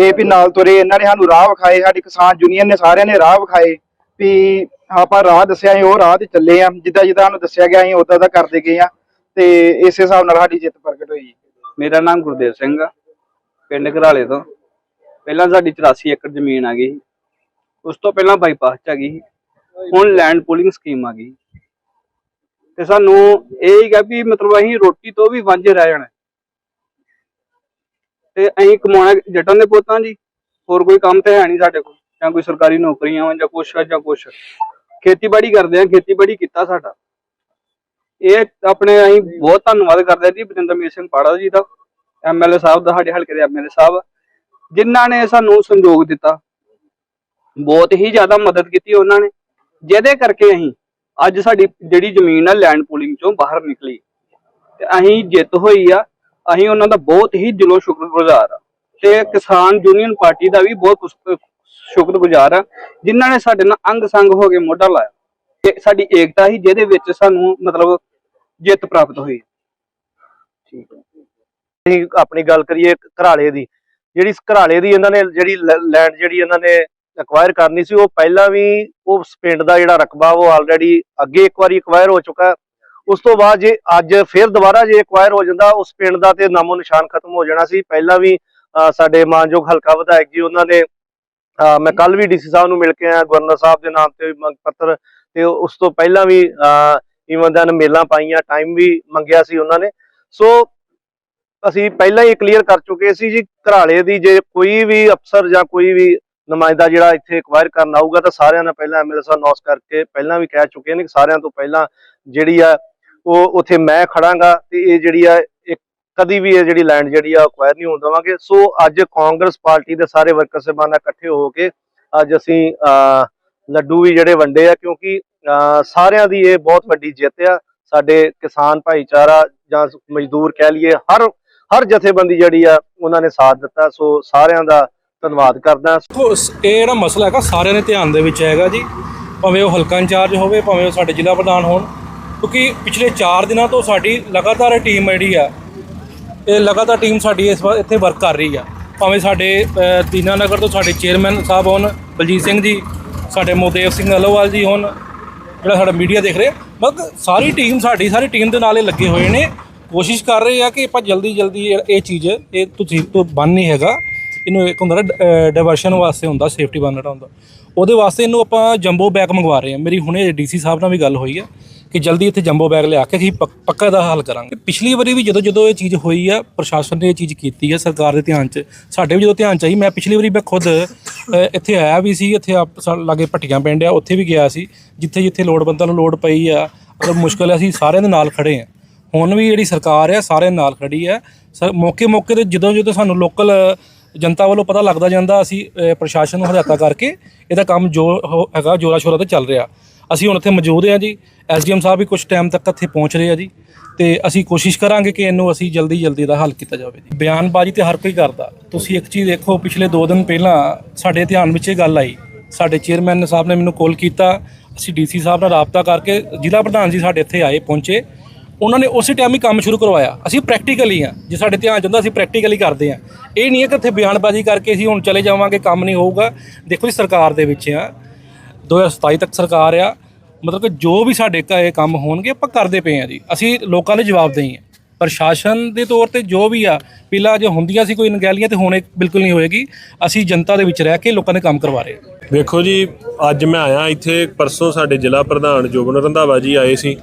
ਇਹ ਵੀ ਨਾਲ ਤੁਰੇ, ਇਹਨਾਂ ਨੇ ਸਾਨੂੰ ਰਾਹ ਵਿਖਾਏ, ਸਾਡੀ ਕਿਸਾਨ ਯੂਨੀਅਨ ਨੇ ਸਾਰਿਆਂ ਨੇ ਰਾਹ ਵਿਖਾਏ ਵੀ ਆਪਾਂ ਰਾਹ ਦੱਸਿਆ ਸੀ, ਉਹ ਰਾਹ ਤੇ ਚੱਲੇ ਆ, ਜਿੱਦਾਂ ਜਿੱਦਾਂ ਸਾਨੂੰ ਦੱਸਿਆ ਗਿਆ ਅਸੀਂ ਉਦਾਂ ਦਾ ਕਰਦੇ ਗਏ ਆ ਤੇ ਇਸੇ ਹਿਸਾਬ ਨਾਲ ਸਾਡੀ ਜਿੱਤ ਪ੍ਰਗਟ ਹੋਈ ਮੇਰਾ ਨਾਮ ਗੁਰਦੇਵ ਸਿੰਘ ਆ, ਪਿੰਡ ਘਰਾਲੇ ਤੋਂ ਪਹਿਲਾਂ ਸਾਡੀ 84 ਏਕੜ ਜ਼ਮੀਨ ਆ ਗਈ ਸੀ। ਉਸ ਤੋਂ ਪਹਿਲਾਂ ਬਾਈਪਾਸ ਚ ਆ ਗਈ ਸੀ। ਹੁਣ ਲੈਂਡ ਪੂਲਿੰਗ ਸਕੀਮ ਆ ਗਈ ਤੇ ਸਾਨੂੰ ਇਹ ਹੀ ਹੈ ਵੀ ਮਤਲਬ ਅਸੀਂ ਰੋਟੀ ਤੋਂ ਵੀ ਵਾਂਝੇ ਰਹਿ ਜਾਣਾ ਤੇ ਅਸੀਂ ਕਮਾਉਣਾ ਜੱਟਾਂ ਦੇ ਪੁੱਤਾਂ ਜੀ। ਹੋਰ ਕੋਈ ਕੰਮ ਤੇ ਹੈ ਨਹੀਂ ਸਾਡੇ ਕੋਲ, ਜਾਂ ਕੋਈ ਸਰਕਾਰੀ ਨੌਕਰੀਆਂ ਵਾਂ, ਜਾਂ ਕੁਛ ਜਾਂ ਕੁਛ। ਖੇਤੀਬਾੜੀ ਕਰਦੇ ਆ, ਖੇਤੀਬਾੜੀ ਕੀਤਾ ਸਾਡਾ। ਇਹ ਆਪਣੇ ਅਸੀਂ ਬਹੁਤ ਧੰਨਵਾਦ ਕਰਦੇ ਹਾਂ ਜੀ ਬਰਿੰਦਰਮੀਤ ਸਿੰਘ ਪਾੜਾ ਜੀ ਦਾ ਐਮਐਲਏ ਸਾਹਿਬ ਦਾ, ਸਾਡੇ ਹਲਕੇ ਦੇ ਐਮਐਲਏ ਸਾਹਿਬ, ਜਿਨ੍ਹਾਂ ਨੇ ਸਾਨੂੰ ਸੰਯੋਗ ਦਿੱਤਾ। ਬਹੁਤ ਹੀ ਜ਼ਿਆਦਾ ਮਦਦ ਕੀਤੀ ਉਹਨਾਂ ਨੇ। ਜਿਹਦੇ ਕਰਕੇ ਅਸੀਂ ਅੱਜ ਸਾਡੀ ਜਿਹੜੀ ਜ਼ਮੀਨ ਆ ਲੈਂਡ ਪੂਲਿੰਗ ਚੋਂ ਬਾਹਰ ਨਿਕਲੀ। ਤੇ ਅਸੀਂ ਜਿੱਤ ਹੋਈ ਆ ਅਸੀਂ ਉਹਨਾਂ ਦਾ ਬਹੁਤ ਹੀ ਦਿਲੋਂ ਸ਼ੁਕਰਗੁਜ਼ਾਰ ਆ ਤੇ ਕਿਸਾਨ ਯੂਨੀਅਨ ਪਾਰਟੀ ਦਾ ਵੀ ਬਹੁਤ ਸ਼ੁਕਰਗੁਜ਼ਾਰ ਆ ਜਿਨ੍ਹਾਂ ਨੇ ਸਾਡੇ ਨਾਲ ਅੰਗ ਸੰਗ ਹੋ ਕੇ ਮੋਢਾ ਲਾਇਆ ਤੇ ਸਾਡੀ ਏਕਤਾ ਹੀ ਜਿਹਦੇ ਵਿੱਚ ਸਾਨੂੰ ਮਤਲਬ ਜਿੱਤ ਪ੍ਰਾਪਤ ਹੋਈ। ਅਸੀਂ ਆਪਣੀ ਗੱਲ ਕਰੀਏ ਘਰਾਲੇ ਦੀ, ਜਿਹੜੀ ਘਰਾਲੇ ਦੀ ਇਹਨਾਂ ਨੇ ਜਿਹੜੀ ਲੈਂਡ ਜਿਹੜੀ ਇਹਨਾਂ ਨੇ ਐਕਵਾਇਰ ਕਰਨੀ ਸੀ, ਉਹ ਪਹਿਲਾਂ ਵੀ ਉਹ ਪਿੰਡ ਦਾ ਜਿਹੜਾ ਰਕਬਾ, ਉਹ ਆਲਰੇਡੀ ਅੱਗੇ ਇੱਕ ਵਾਰੀ ਐਕਵਾਇਰ ਹੋ ਚੁੱਕਾ ਉਸ ਤੋਂ ਬਾਅਦ ਜੇ ਅੱਜ ਫਿਰ ਦੁਬਾਰਾ ਜੇ ਐਕਵਾਇਰ ਹੋ ਜਾਂਦਾ, ਉਸ ਪਿੰਡ ਦਾ ਤੇ ਨਾਮੋ ਨਿਸ਼ਾਨ ਖਤਮ ਹੋ ਜਾਣਾ ਸੀ। ਪਹਿਲਾਂ ਵੀ ਸਾਡੇ ਮਾਨਯੋਗ ਹਲਕਾ ਵਿਧਾਇਕ ਜੀ, ਉਹਨਾਂ ਨੇ ਮੈਂ ਕੱਲ ਵੀ ਡੀਸੀ ਸਾਹਿਬ ਨੂੰ ਮਿਲ ਕੇ ਆਇਆ, ਗਵਰਨਰ ਸਾਹਿਬ ਦੇ ਨਾਮ ਤੇ ਮੰਗ ਪੱਤਰ, ਤੇ ਉਸ ਤੋਂ ਪਹਿਲਾਂ ਵੀ ਈਵਨ ਮੇਲਾਂ ਪਾਈਆਂ ਟਾਈਮ ਵੀ ਮੰਗਿਆ ਸੀ ਉਹਨਾਂ ਨੇ। ਸੋ, ਅਸੀਂ ਪਹਿਲਾਂ ਹੀ ਕਲੀਅਰ ਕਰ ਚੁੱਕੇ ਸੀ ਜੀ, ਘਰਾਲੇ ਦੀ ਜੇ ਕੋਈ ਵੀ ਅਫਸਰ ਜਾਂ ਕੋਈ ਵੀ ਨੁਮਾਇੰਦਾ ਜਿਹੜਾ ਇੱਥੇ ਐਕਵਾਇਰ ਕਰਨ ਆਊਗਾ, ਤਾਂ ਸਾਰਿਆਂ ਨਾਲ ਪਹਿਲਾਂ ਐਮਐਲਏ ਸਾਹਿਬ ਨੌਸ ਕਰਕੇ ਪਹਿਲਾਂ ਵੀ ਕਹਿ ਚੁੱਕੇ ਨੇ ਕਿ ਸਾਰਿਆਂ ਤੋਂ ਪਹਿਲਾਂ ਜਿਹੜੀ ਆ ਉਹ ਉੱਥੇ ਮੈਂ ਖੜਾਂਗਾ ਤੇ ਇਹ ਜਿਹੜੀ ਆ ਇੱਕ ਕਦੀ ਵੀ ਇਹ ਜਿਹੜੀ ਲੈਂਡ ਜਿਹੜੀ ਆ ਐਕਵਾਇਰ ਨਹੀਂ ਹੋਣ ਦੇਵਾਂਗੇ। ਸੋ ਅੱਜ ਕਾਂਗਰਸ ਪਾਰਟੀ ਦੇ ਸਾਰੇ ਵਰਕਰ ਸਹਿਬਾਨਾਂ ਇਕੱਠੇ ਹੋ ਕੇ ਅੱਜ ਅਸੀਂ ਲੱਡੂ ਵੀ ਜਿਹੜੇ ਵੰਡੇ ਆ, ਕਿਉਂਕਿ ਸਾਰਿਆਂ ਦੀ ਇਹ ਬਹੁਤ ਵੱਡੀ ਜਿੱਤ ਆ। ਸਾਡੇ ਕਿਸਾਨ ਭਾਈਚਾਰਾ ਜਾਂ ਮਜ਼ਦੂਰ ਕਹਿ ਲਈਏ, ਹਰ ਹਰ ਜਥੇਬੰਦੀ ਜਿਹੜੀ ਆ, ਉਹਨਾਂ ਨੇ ਸਾਥ ਦਿੱਤਾ। ਸੋ ਸਾਰਿਆਂ ਦਾ ਧੰਨਵਾਦ ਕਰਦਾ। ਇਹ ਜਿਹੜਾ ਮਸਲਾ ਹੈਗਾ, ਸਾਰਿਆਂ ਦੇ ਧਿਆਨ ਦੇ ਵਿੱਚ ਹੈਗਾ ਜੀ। ਭਾਵੇਂ ਉਹ ਹਲਕਾ ਇੰਚਾਰਜ ਹੋਵੇ, ਭਾਵੇਂ ਉਹ ਸਾਡੇ ਜ਼ਿਲ੍ਹਾ ਪ੍ਰਧਾਨ ਹੋਣ ਕਿਉਂਕਿ ਪਿਛਲੇ 4 ਦਿਨਾਂ ਤੋਂ ਸਾਡੀ ਲਗਾਤਾਰ ਟੀਮ ਜਿਹੜੀ ਆ ਇਹ ਲਗਾਤਾਰ ਟੀਮ ਸਾਡੀ ਇਸ ਵਾਰ ਇੱਥੇ ਵਰਕ ਕਰ ਰਹੀ ਆ। ਭਾਵੇਂ ਸਾਡੇ ਅ, ਦੀਨਾ ਨਗਰ ਤੋਂ ਸਾਡੇ ਚੇਅਰਮੈਨ ਸਾਹਿਬ ਹੋਣ ਬਲਜੀਤ ਸਿੰਘ ਜੀ ਸਾਡੇ ਮੋਦੇਵ ਸਿੰਘ ਅਲੋਵਾਲ ਜੀ ਹੋਣ ਜਿਹੜਾ ਸਾਡਾ ਮੀਡੀਆ ਦੇਖ ਰਿਹਾ ਮਤਲਬ ਸਾਰੀ ਟੀਮ ਸਾਡੀ ਸਾਰੀ ਟੀਮ ਦੇ ਨਾਲ ਇਹ ਲੱਗੇ ਹੋਏ ਨੇ। ਕੋਸ਼ਿਸ਼ ਕਰ ਰਹੇ ਆ ਕਿ ਆਪਾਂ ਜਲਦੀ ਜਲਦੀ ਇਹ ਚੀਜ਼ ਇਹ ਤੁਸੀਂ ਤੋਂ ਬੰਨ ਨਹੀਂ ਹੈਗਾ। ਇਹਨੂੰ ਇੱਕ ਹੁੰਦਾ ਨਾ ਡਾਇਵਰਸ਼ਨ ਵਾਸਤੇ ਹੁੰਦਾ ਸੇਫਟੀ ਬੰਨ ਹੁੰਦਾ। ਉਹਦੇ ਵਾਸਤੇ ਇਹਨੂੰ ਆਪਾਂ ਜੰਬੋ ਬੈਗ ਮੰਗਵਾ ਰਹੇ ਹਾਂ ਮੇਰੀ ਹੁਣੇ ਡੀਸੀ ਸਾਹਿਬ ਨਾਲ ਵੀ ਗੱਲ ਹੋਈ ਆ। ਕਿ ਜਲਦੀ ਇੱਥੇ ਜੰਬੋ ਬੈਗ ਲਿਆ ਕੇ ਅਸੀਂ ਪੱਕ- ਪੱਕਾ ਦਾ ਹੱਲ ਕਰਾਂਗੇ। ਪਿਛਲੀ ਵਾਰੀ ਵੀ ਜਦੋਂ ਜਦੋਂ ਇਹ ਚੀਜ਼ ਹੋਈ ਆ ਪ੍ਰਸ਼ਾਸਨ ਨੇ ਇਹ ਚੀਜ਼ ਕੀਤੀ ਆ ਸਰਕਾਰ ਦੇ ਧਿਆਨ 'ਚ। ਸਾਡੇ ਵੀ ਜਦੋਂ ਧਿਆਨ 'ਚ ਆਈ ਮੈਂ ਪਿਛਲੀ ਵਾਰੀ ਮੈਂ ਖੁਦ ਅ, ਇੱਥੇ ਆਇਆ ਵੀ ਸੀ ਇੱਥੇ ਆਪ- ਸਾ- ਲਾਗੇ ਭੱਟੀਆਂ ਪਿੰਡ ਆ ਉੱਥੇ ਵੀ ਗਿਆ ਸੀ ਜਿੱਥੇ ਜਿੱਥੇ ਲੋੜਵੰਦਾਂ ਨੂੰ ਲੋੜ ਪਈ ਆ ਅਗਰ ਮੁਸ਼ਕਲ ਆ, ਅਸੀਂ ਸਾਰਿਆਂ ਦੇ ਨਾਲ ਖੜੇ ਆ। ਹੁਣ ਵੀ ਜਿਹੜੀ ਸਰਕਾਰ ਆ ਸਾਰਿਆਂ ਨਾਲ ਖੜੀ ਆ। ਸਰ ਮੌਕੇ ਮੌਕੇ ਤੇ ਜਦੋਂ ਜਦੋਂ ਸਾਨੂੰ ਲੋਕਲ ਜਨਤਾ ਵੱਲੋਂ ਪਤਾ ਲੱਗਦਾ ਜਾਂਦਾ ਅਸੀਂ ਅ, ਪ੍ਰਸ਼ਾਸਨ ਨੂੰ ਹਦਾਇਤਾਂ ਕਰਕੇ ਇਹਦਾ ਕੰਮ ਜੋ ਹੋ- ਹੈਗਾ ਜੋਰਾ ਸ਼ੋਰਾ ਤੇ ਚੱਲ ਰਿਹਾ। ਅਸੀਂ ਹੁਣ ਇੱਥੇ ਮੌਜੂਦ ਹਾਂ ਜੀ। ਐਸਡੀਐਮ ਸਾਹਿਬ ਵੀ ਕੁਝ ਟਾਈਮ ਤੱਕ ਇੱਥੇ ਪਹੁੰਚ ਰਹੇ ਆ ਜੀ। ਤੇ ਅਸੀਂ ਕੋਸ਼ਿਸ਼ ਕਰਾਂਗੇ ਕਿ ਇਹਨੂੰ ਅਸੀਂ ਜਲਦੀ ਜਲਦੀ ਦਾ ਹੱਲ ਕੀਤਾ ਜਾਵੇ ਜੀ। ਬਿਆਨਬਾਜ਼ੀ ਤੇ ਹਰ ਕੋਈ ਕਰਦਾ। ਤੁਸੀਂ ਇੱਕ ਚੀਜ਼ ਦੇਖੋ, ਪਿਛਲੇ 2 ਦਿਨ ਪਹਿਲਾਂ ਸਾਡੇ ਧਿਆਨ ਵਿੱਚ ਇਹ ਗੱਲ ਆਈ। ਸਾਡੇ ਚੇਅਰਮੈਨ ਸਾਹਿਬ ਨੇ ਮੈਨੂੰ ਕਾਲ ਕੀਤਾ। ਅਸੀਂ ਡੀਸੀ ਸਾਹਿਬ ਨਾਲ ਰਾਬਤਾ ਕਰਕੇ ਜ਼ਿਲ੍ਹਾ ਪ੍ਰਧਾਨ ਜੀ ਸਾਡੇ ਇੱਥੇ ਆਏ, ਪਹੁੰਚੇ। ਉਹਨਾਂ ਨੇ ਉਸੇ ਟਾਈਮ ਹੀ ਕੰਮ ਸ਼ੁਰੂ ਕਰਵਾਇਆ। ਅਸੀਂ ਪ੍ਰੈਕਟੀਕਲੀ ਆ ਜੇ ਸਾਡੇ ਧਿਆਨ ਜਾਂਦਾ, ਅਸੀਂ ਪ੍ਰੈਕਟੀਕਲੀ ਕਰਦੇ ਆ ਇਹ ਨਹੀਂ ਹੈ ਕਿ ਇੱਥੇ ਬਿਆਨਬਾਜ਼ੀ ਕਰਕੇ ਅਸੀਂ ਹੁਣ ਚਲੇ ਜਾਵਾਂਗੇ, ਕੰਮ ਨਹੀਂ ਹੋਊਗਾ। ਦੇਖੋ ਜੀ, ਸਰਕਾਰ ਦੇ ਵਿੱਚ ਆ। 2027 ਤੱਕ ਸਰਕਾਰ ਆ, ਮਤਲਬ ਕਿ ਜੋ ਵੀ ਸਾਡੇ ਕ- ਇਹ ਕੰਮ ਹੋਣਗੇ, ਆਪਾਂ ਕਰਦੇ ਪਏ ਆ ਜੀ। ਅਸੀਂ ਲੋਕਾਂ ਦੇ ਜਵਾਬਦੇਹੀ ਆ ਪ੍ਰਸ਼ਾਸਨ ਦੇ ਤੌਰ ਤੇ ਜੋ ਵੀ ਆ, ਪਹਿਲਾਂ ਜੇ ਹੁੰਦੀਆਂ ਸੀ ਕੋਈ ਨਗੈਲੀਆਂ ਤੇ ਹੁਣ ਇਹ ਬਿਲਕੁਲ ਨਹੀਂ ਹੋਏਗੀ। ਅਸੀਂ ਜਨਤਾ ਦੇ ਵਿੱਚ ਰਹਿ ਕੇ ਲੋਕਾਂ ਦੇ ਕੰਮ ਕਰਵਾ ਰਹੇ ਹਾਂ। ਵੇਖੋ ਜੀ, ਅੱਜ ਮੈਂ ਆਇਆ ਇੱਥੇ, ਪਰਸੋਂ ਸਾਡੇ ਜ਼ਿਲ੍ਹਾ ਪ੍ਰਧਾਨ ਜੋਬਨ ਰੰਧਾਵਾ ਜੀ ਆਏ ਸੀ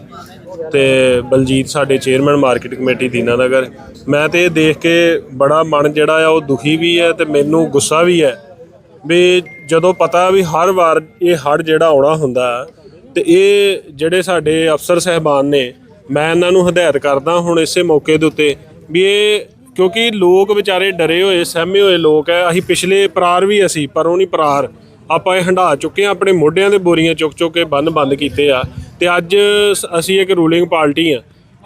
ਤੇ ਬਲਜੀਤ ਸਾਡੇ ਚੇਅਰਮੈਨ ਮਾਰਕੀਟ ਕਮੇਟੀ ਦੀਨਾਨਗਰ। ਮੈਂ ਤੇ ਇਹ ਦੇਖ ਕੇ ਬੜਾ ਮਨ ਜਿਹੜਾ ਆ, ਉਹ ਦੁਖੀ ਵੀ ਹੈ ਤੇ ਮੈਨੂੰ ਗੁੱਸਾ ਵੀ ਹੈ। ਵੀ ਜਦੋਂ ਪਤਾ ਵੀ ਹਰ ਵਾਰ ਇਹ ਹੜ ਜਿਹੜਾ ਆਉਣਾ ਹੁੰਦਾ ਹੈ, ਤੇ ਇਹ ਜਿਹੜੇ ਸਾਡੇ ਅਫਸਰ ਸਹਿਬਾਨ ਨੇ ਮੈਂ ਇਹਨਾਂ ਨੂੰ ਹਦਾਇਤ ਕਰਦਾ ਹੁਣ ਇਸੇ ਮੌਕੇ ਦੇ ਉੱਤੇ ਵੀ ਇਹ ਕਿਉਂਕਿ ਲੋਕ ਵਿਚਾਰੇ ਡਰੇ ਹੋਏ ਸਹਿਮੇ ਹੋਏ ਲੋਕ ਹੈ। ਅਸੀਂ ਪਿਛਲੇ ਪਰਾਰ ਵੀ ਅਸੀਂ ਪਰ ਉਹ ਨਹੀਂ ਪਰਾਰ। ਆਪਾਂ ਇਹ ਹੰਢਾ ਚੁੱਕੇ ਆ ਆਪਣੇ ਮੋਢਿਆਂ ਦੇ ਬੋਰੀਆਂ ਚੁੱਕ ਚੁੱਕ ਕੇ ਬੰਨ ਬੰਦ ਕੀਤੇ ਆ। ਤੇ ਅੱਜ ਸ- ਅਸੀਂ ਇੱਕ ਰੂਲਿੰਗ ਪਾਰਟੀ ਆ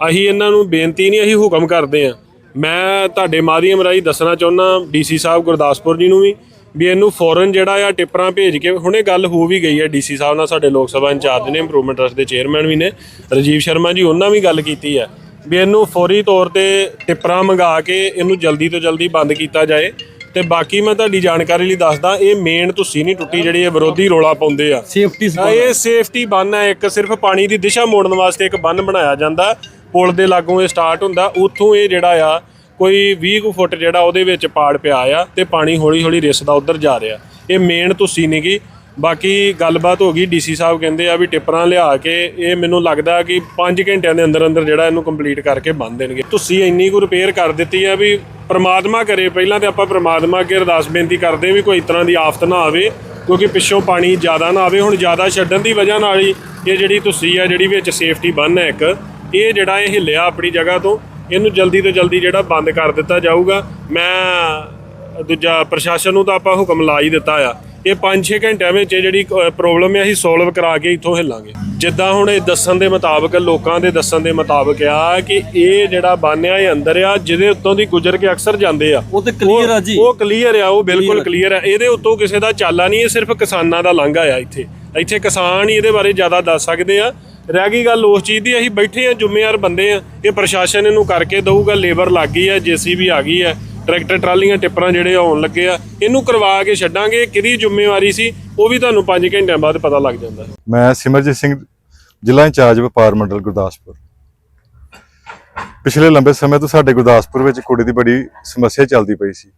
ਅਸੀਂ ਇਹਨਾਂ ਨੂੰ ਬੇਨਤੀ ਨਹੀਂ ਅਸੀਂ ਹੁਕਮ ਕਰਦੇ ਆ ਮੈਂ ਤੁਹਾਡੇ ਮਾਧਿਅਮ ਰਾਹੀਂ ਦੱਸਣਾ ਚਾਹੁੰਦਾ ਡੀਸੀ ਸਾਹਿਬ ਗੁਰਦਾਸਪੁਰ ਜੀ ਨੂੰ ਵੀ ਵੀ ਇਹਨੂੰ ਫੌਰਨ ਜਿਹੜਾ ਆ ਟਿੱਪਰਾਂ ਭੇਜ ਕੇ ਹੁਣੇ ਗੱਲ ਹੋ ਵੀ ਗਈ ਹੈ ਡੀਸੀ ਸਾਹਿਬ ਨਾਲ ਸਾਡੇ ਲੋਕ ਸਭਾ ਇੰਚਾਰਜ ਨੇ ਇੰਪਰੂਵਮੈਂਟ ਟਰਸਟ ਦੇ ਚੇਅਰਮੈਨ ਵੀ ਨੇ ਰਾਜੀਵ ਸ਼ਰਮਾ ਜੀ ਉਹਨਾਂ ਵੀ ਗੱਲ ਕੀਤੀ ਹੈ ਵੀ ਇਹਨੂੰ ਫੌਰੀ ਤੌਰ ਤੇ ਟਿੱਪਰਾਂ ਮੰਗਾ ਕੇ ਇਹਨੂੰ ਜਲਦੀ ਤੋਂ ਜਲਦੀ ਬੰਦ ਕੀਤਾ ਜਾਏ। ਤੇ ਬਾਕੀ ਮੈਂ ਤੁਹਾਡੀ ਜਾਣਕਾਰੀ ਲਈ ਦੱਸਦਾ ਇਹ ਮੇਨ ਤੁਸੀਂ ਨਹੀਂ ਟੁੱਟੀ ਜਿਹੜੀ ਇਹ ਵਿਰੋਧੀ ਰੋਲਾ ਪਾਉਂਦੇ ਆ। ਸੇਫਟੀ ਇਹ ਸੇਫਟੀ ਬੰਨ ਹੈ ਇੱਕ ਸਿਰਫ ਪਾਣੀ ਦੀ ਦਿਸ਼ਾ ਮੋੜਨ ਵਾਸਤੇ ਇੱਕ ਬੰਨ ਬਣਾਇਆ ਜਾਂਦਾ। ਪੁਲ ਦੇ ਲਾਗੋਂ ਇਹ ਸਟਾਰਟ ਹੁੰਦਾ ਉੱਥੋਂ ਇਹ ਜਿਹੜਾ ਆ ਕੋਈ 20 ਕੁ ਫੁੱਟ ਜਿਹੜਾ ਉਹਦੇ ਵਿੱਚ ਪਾੜ ਪਿਆ ਆ ਤੇ ਪਾਣੀ ਹੌਲੀ ਹੌਲੀ ਰਿਸਦਾ ਉਧਰ ਜਾ ਰਿਹਾ। ਇਹ ਮੇਨ ਤੁਸੀਂ ਨਹੀਂਗੀ ਬਾਕੀ ਗੱਲਬਾਤ ਹੋ ਗਈ। ਡੀਸੀ ਸਾਹਿਬ ਕਹਿੰਦੇ ਆ ਵੀ ਟਿੱਪਰਾਂ ਲਿਆ ਕੇ ਇਹ ਮੈਨੂੰ ਲੱਗਦਾ ਕਿ 5 ਘੰਟਿਆਂ ਦੇ ਅੰਦਰ ਅੰਦਰ ਜਿਹੜਾ ਇਹਨੂੰ ਕੰਪਲੀਟ ਕਰਕੇ ਬੰਨ ਦੇਣਗੇ। ਤੁਸੀਂ ਇੰਨੀ ਕੁ ਰਿਪੇਅਰ ਕਰ ਦਿੱਤੀ ਆ ਵੀ ਪ੍ਰਮਾਤਮਾ ਕਰੇ। ਪਹਿਲਾਂ ਤੇ ਆਪਾਂ ਪ੍ਰਮਾਤਮਾ ਅੱਗੇ ਅਰਦਾਸ ਬੇਨਤੀ ਕਰਦੇ ਵੀ ਕੋਈ ਇਸ ਤਰ੍ਹਾਂ ਦੀ ਆਫਤ ਨਾ ਆਵੇ, ਕਿਉਂਕਿ ਪਿੱਛੋਂ ਪਾਣੀ ਜ਼ਿਆਦਾ ਨਾ ਆਵੇ। ਹੁਣ ਜ਼ਿਆਦਾ ਛੱਡਣ ਦੀ ਵਜ੍ਹਾ ਨਾਲ ਹੀ ਇਹ ਜਿਹੜੀ ਤੁਸੀਂ ਆ ਜਿਹੜੀ ਵਿੱਚ ਸੇਫਟੀ ਬੰਨ ਹੈ ਇੱਕ, ਇਹ ਜਿਹੜਾ ਇਹ ਹਿੱਲਿਆ ਆਪਣੀ ਜਗ੍ਹਾ ਤੋਂ ਇਹਨੂੰ ਜਲਦੀ ਤੋਂ ਜਲਦੀ ਜਿਹੜਾ ਬੰਦ ਕਰ ਦਿੱਤਾ ਜਾਊਗਾ। ਮੈਂ ਦੂਜਾ ਪ੍ਰਸ਼ਾਸਨ ਨੂੰ ਤਾਂ ਆਪਾਂ ਹੁਕਮ ਲਾ ਹੀ ਦਿੱਤਾ ਆ। ਇਹ 5-6 ਘੰਟਿਆਂ ਵਿੱਚ ਜਿਹੜੀ ਪ੍ਰੋਬਲਮ ਹੈ ਅਸੀਂ ਸੋਲਵ ਕਰਾ ਕੇ ਇੱਥੋਂ ਹਿੱਲਾਂਗੇ। ਜਿੱਦਾਂ ਹੁਣ ਇਹ ਦੱਸਣ ਦੇ ਮੁਤਾਬਕ ਲੋਕਾਂ ਦੇ ਦੱਸਣ ਦੇ ਮੁਤਾਬਕ ਆ ਕਿ ਇਹ ਜਿਹੜਾ ਬਾਨਿਆ ਇਹ ਅੰਦਰ ਆ ਜਿਹਦੇ ਉੱਤੋਂ ਦੀ ਗੁਜ਼ਰ ਕੇ ਅਕਸਰ ਜਾਂਦੇ ਆ। ਉਹ ਤੇ ਕਲੀਅਰ ਆ ਜੀ। ਉਹ ਕਲੀਅਰ ਆ ਉਹ ਬਿਲਕੁਲ ਕਲੀਅਰ ਆ। ਇਹਦੇ ਉੱਤੋਂ ਕਿਸੇ ਦਾ ਚਾਲਾ ਨਹੀਂ ਇਹ ਸਿਰਫ ਕਿਸਾਨਾਂ ਦਾ ਲਾਂਘਾ ਆ ਇੱਥੇ। ਇੱਥੇ ਕਿਸਾਨ ਹੀ ਇਹਦੇ ਬਾਰੇ ਜ਼ਿਆਦਾ ਦੱਸ ਸਕਦੇ ਆ। ਰਹਿ ਗਈ ਗੱਲ ਉਸ ਚੀਜ਼ ਦੀ, ਅਸੀਂ ਬੈਠੇ ਆ ਜ਼ਿੰਮੇਵਾਰ ਬੰਦੇ ਆ ਇਹ ਪ੍ਰਸ਼ਾਸਨ ਇਹਨੂੰ ਕਰਕੇ ਦਊਗਾ ਲੇਬਰ ਲੱਗ ਗਈ ਆ ਜੀਸੀਬੀ ਆ ਗਈ ਆ ਟਰੈਕਟਰ, ਟਰਾਲੀਆਂ, ਟਿੱਪਰਾਂ ਜਿਹੜੇ ਆਉਣ ਲੱਗੇ ਆ, ਇਹਨੂੰ ਕਰਵਾ ਕੇ ਛੱਡਾਂਗੇ। ਕਿਹਦੀ ਜ਼ਿੰਮੇਵਾਰੀ ਸੀ, ਉਹ ਵੀ ਤੁਹਾਨੂੰ 5 ਘੰਟਿਆਂ ਬਾਅਦ ਪਤਾ ਲੱਗ ਜਾਂਦਾ। ਮੈਂ ਸਿਮਰਜੀਤ ਸਿੰਘ, ਜ਼ਿਲ੍ਹਾ ਇੰਚਾਰਜ ਵਪਾਰ ਮੰਡਲ, ਗੁਰਦਾਸਪੁਰ। ਪਿਛਲੇ ਲੰਬੇ ਸਮੇਂ ਤੋਂ ਸਾਡੇ ਗੁਰਦਾਸਪੁਰ ਵਿੱਚ ਕੂੜੇ ਦੀ ਬੜੀ ਸਮੱਸਿਆ ਚੱਲਦੀ ਪਈ ਸੀ।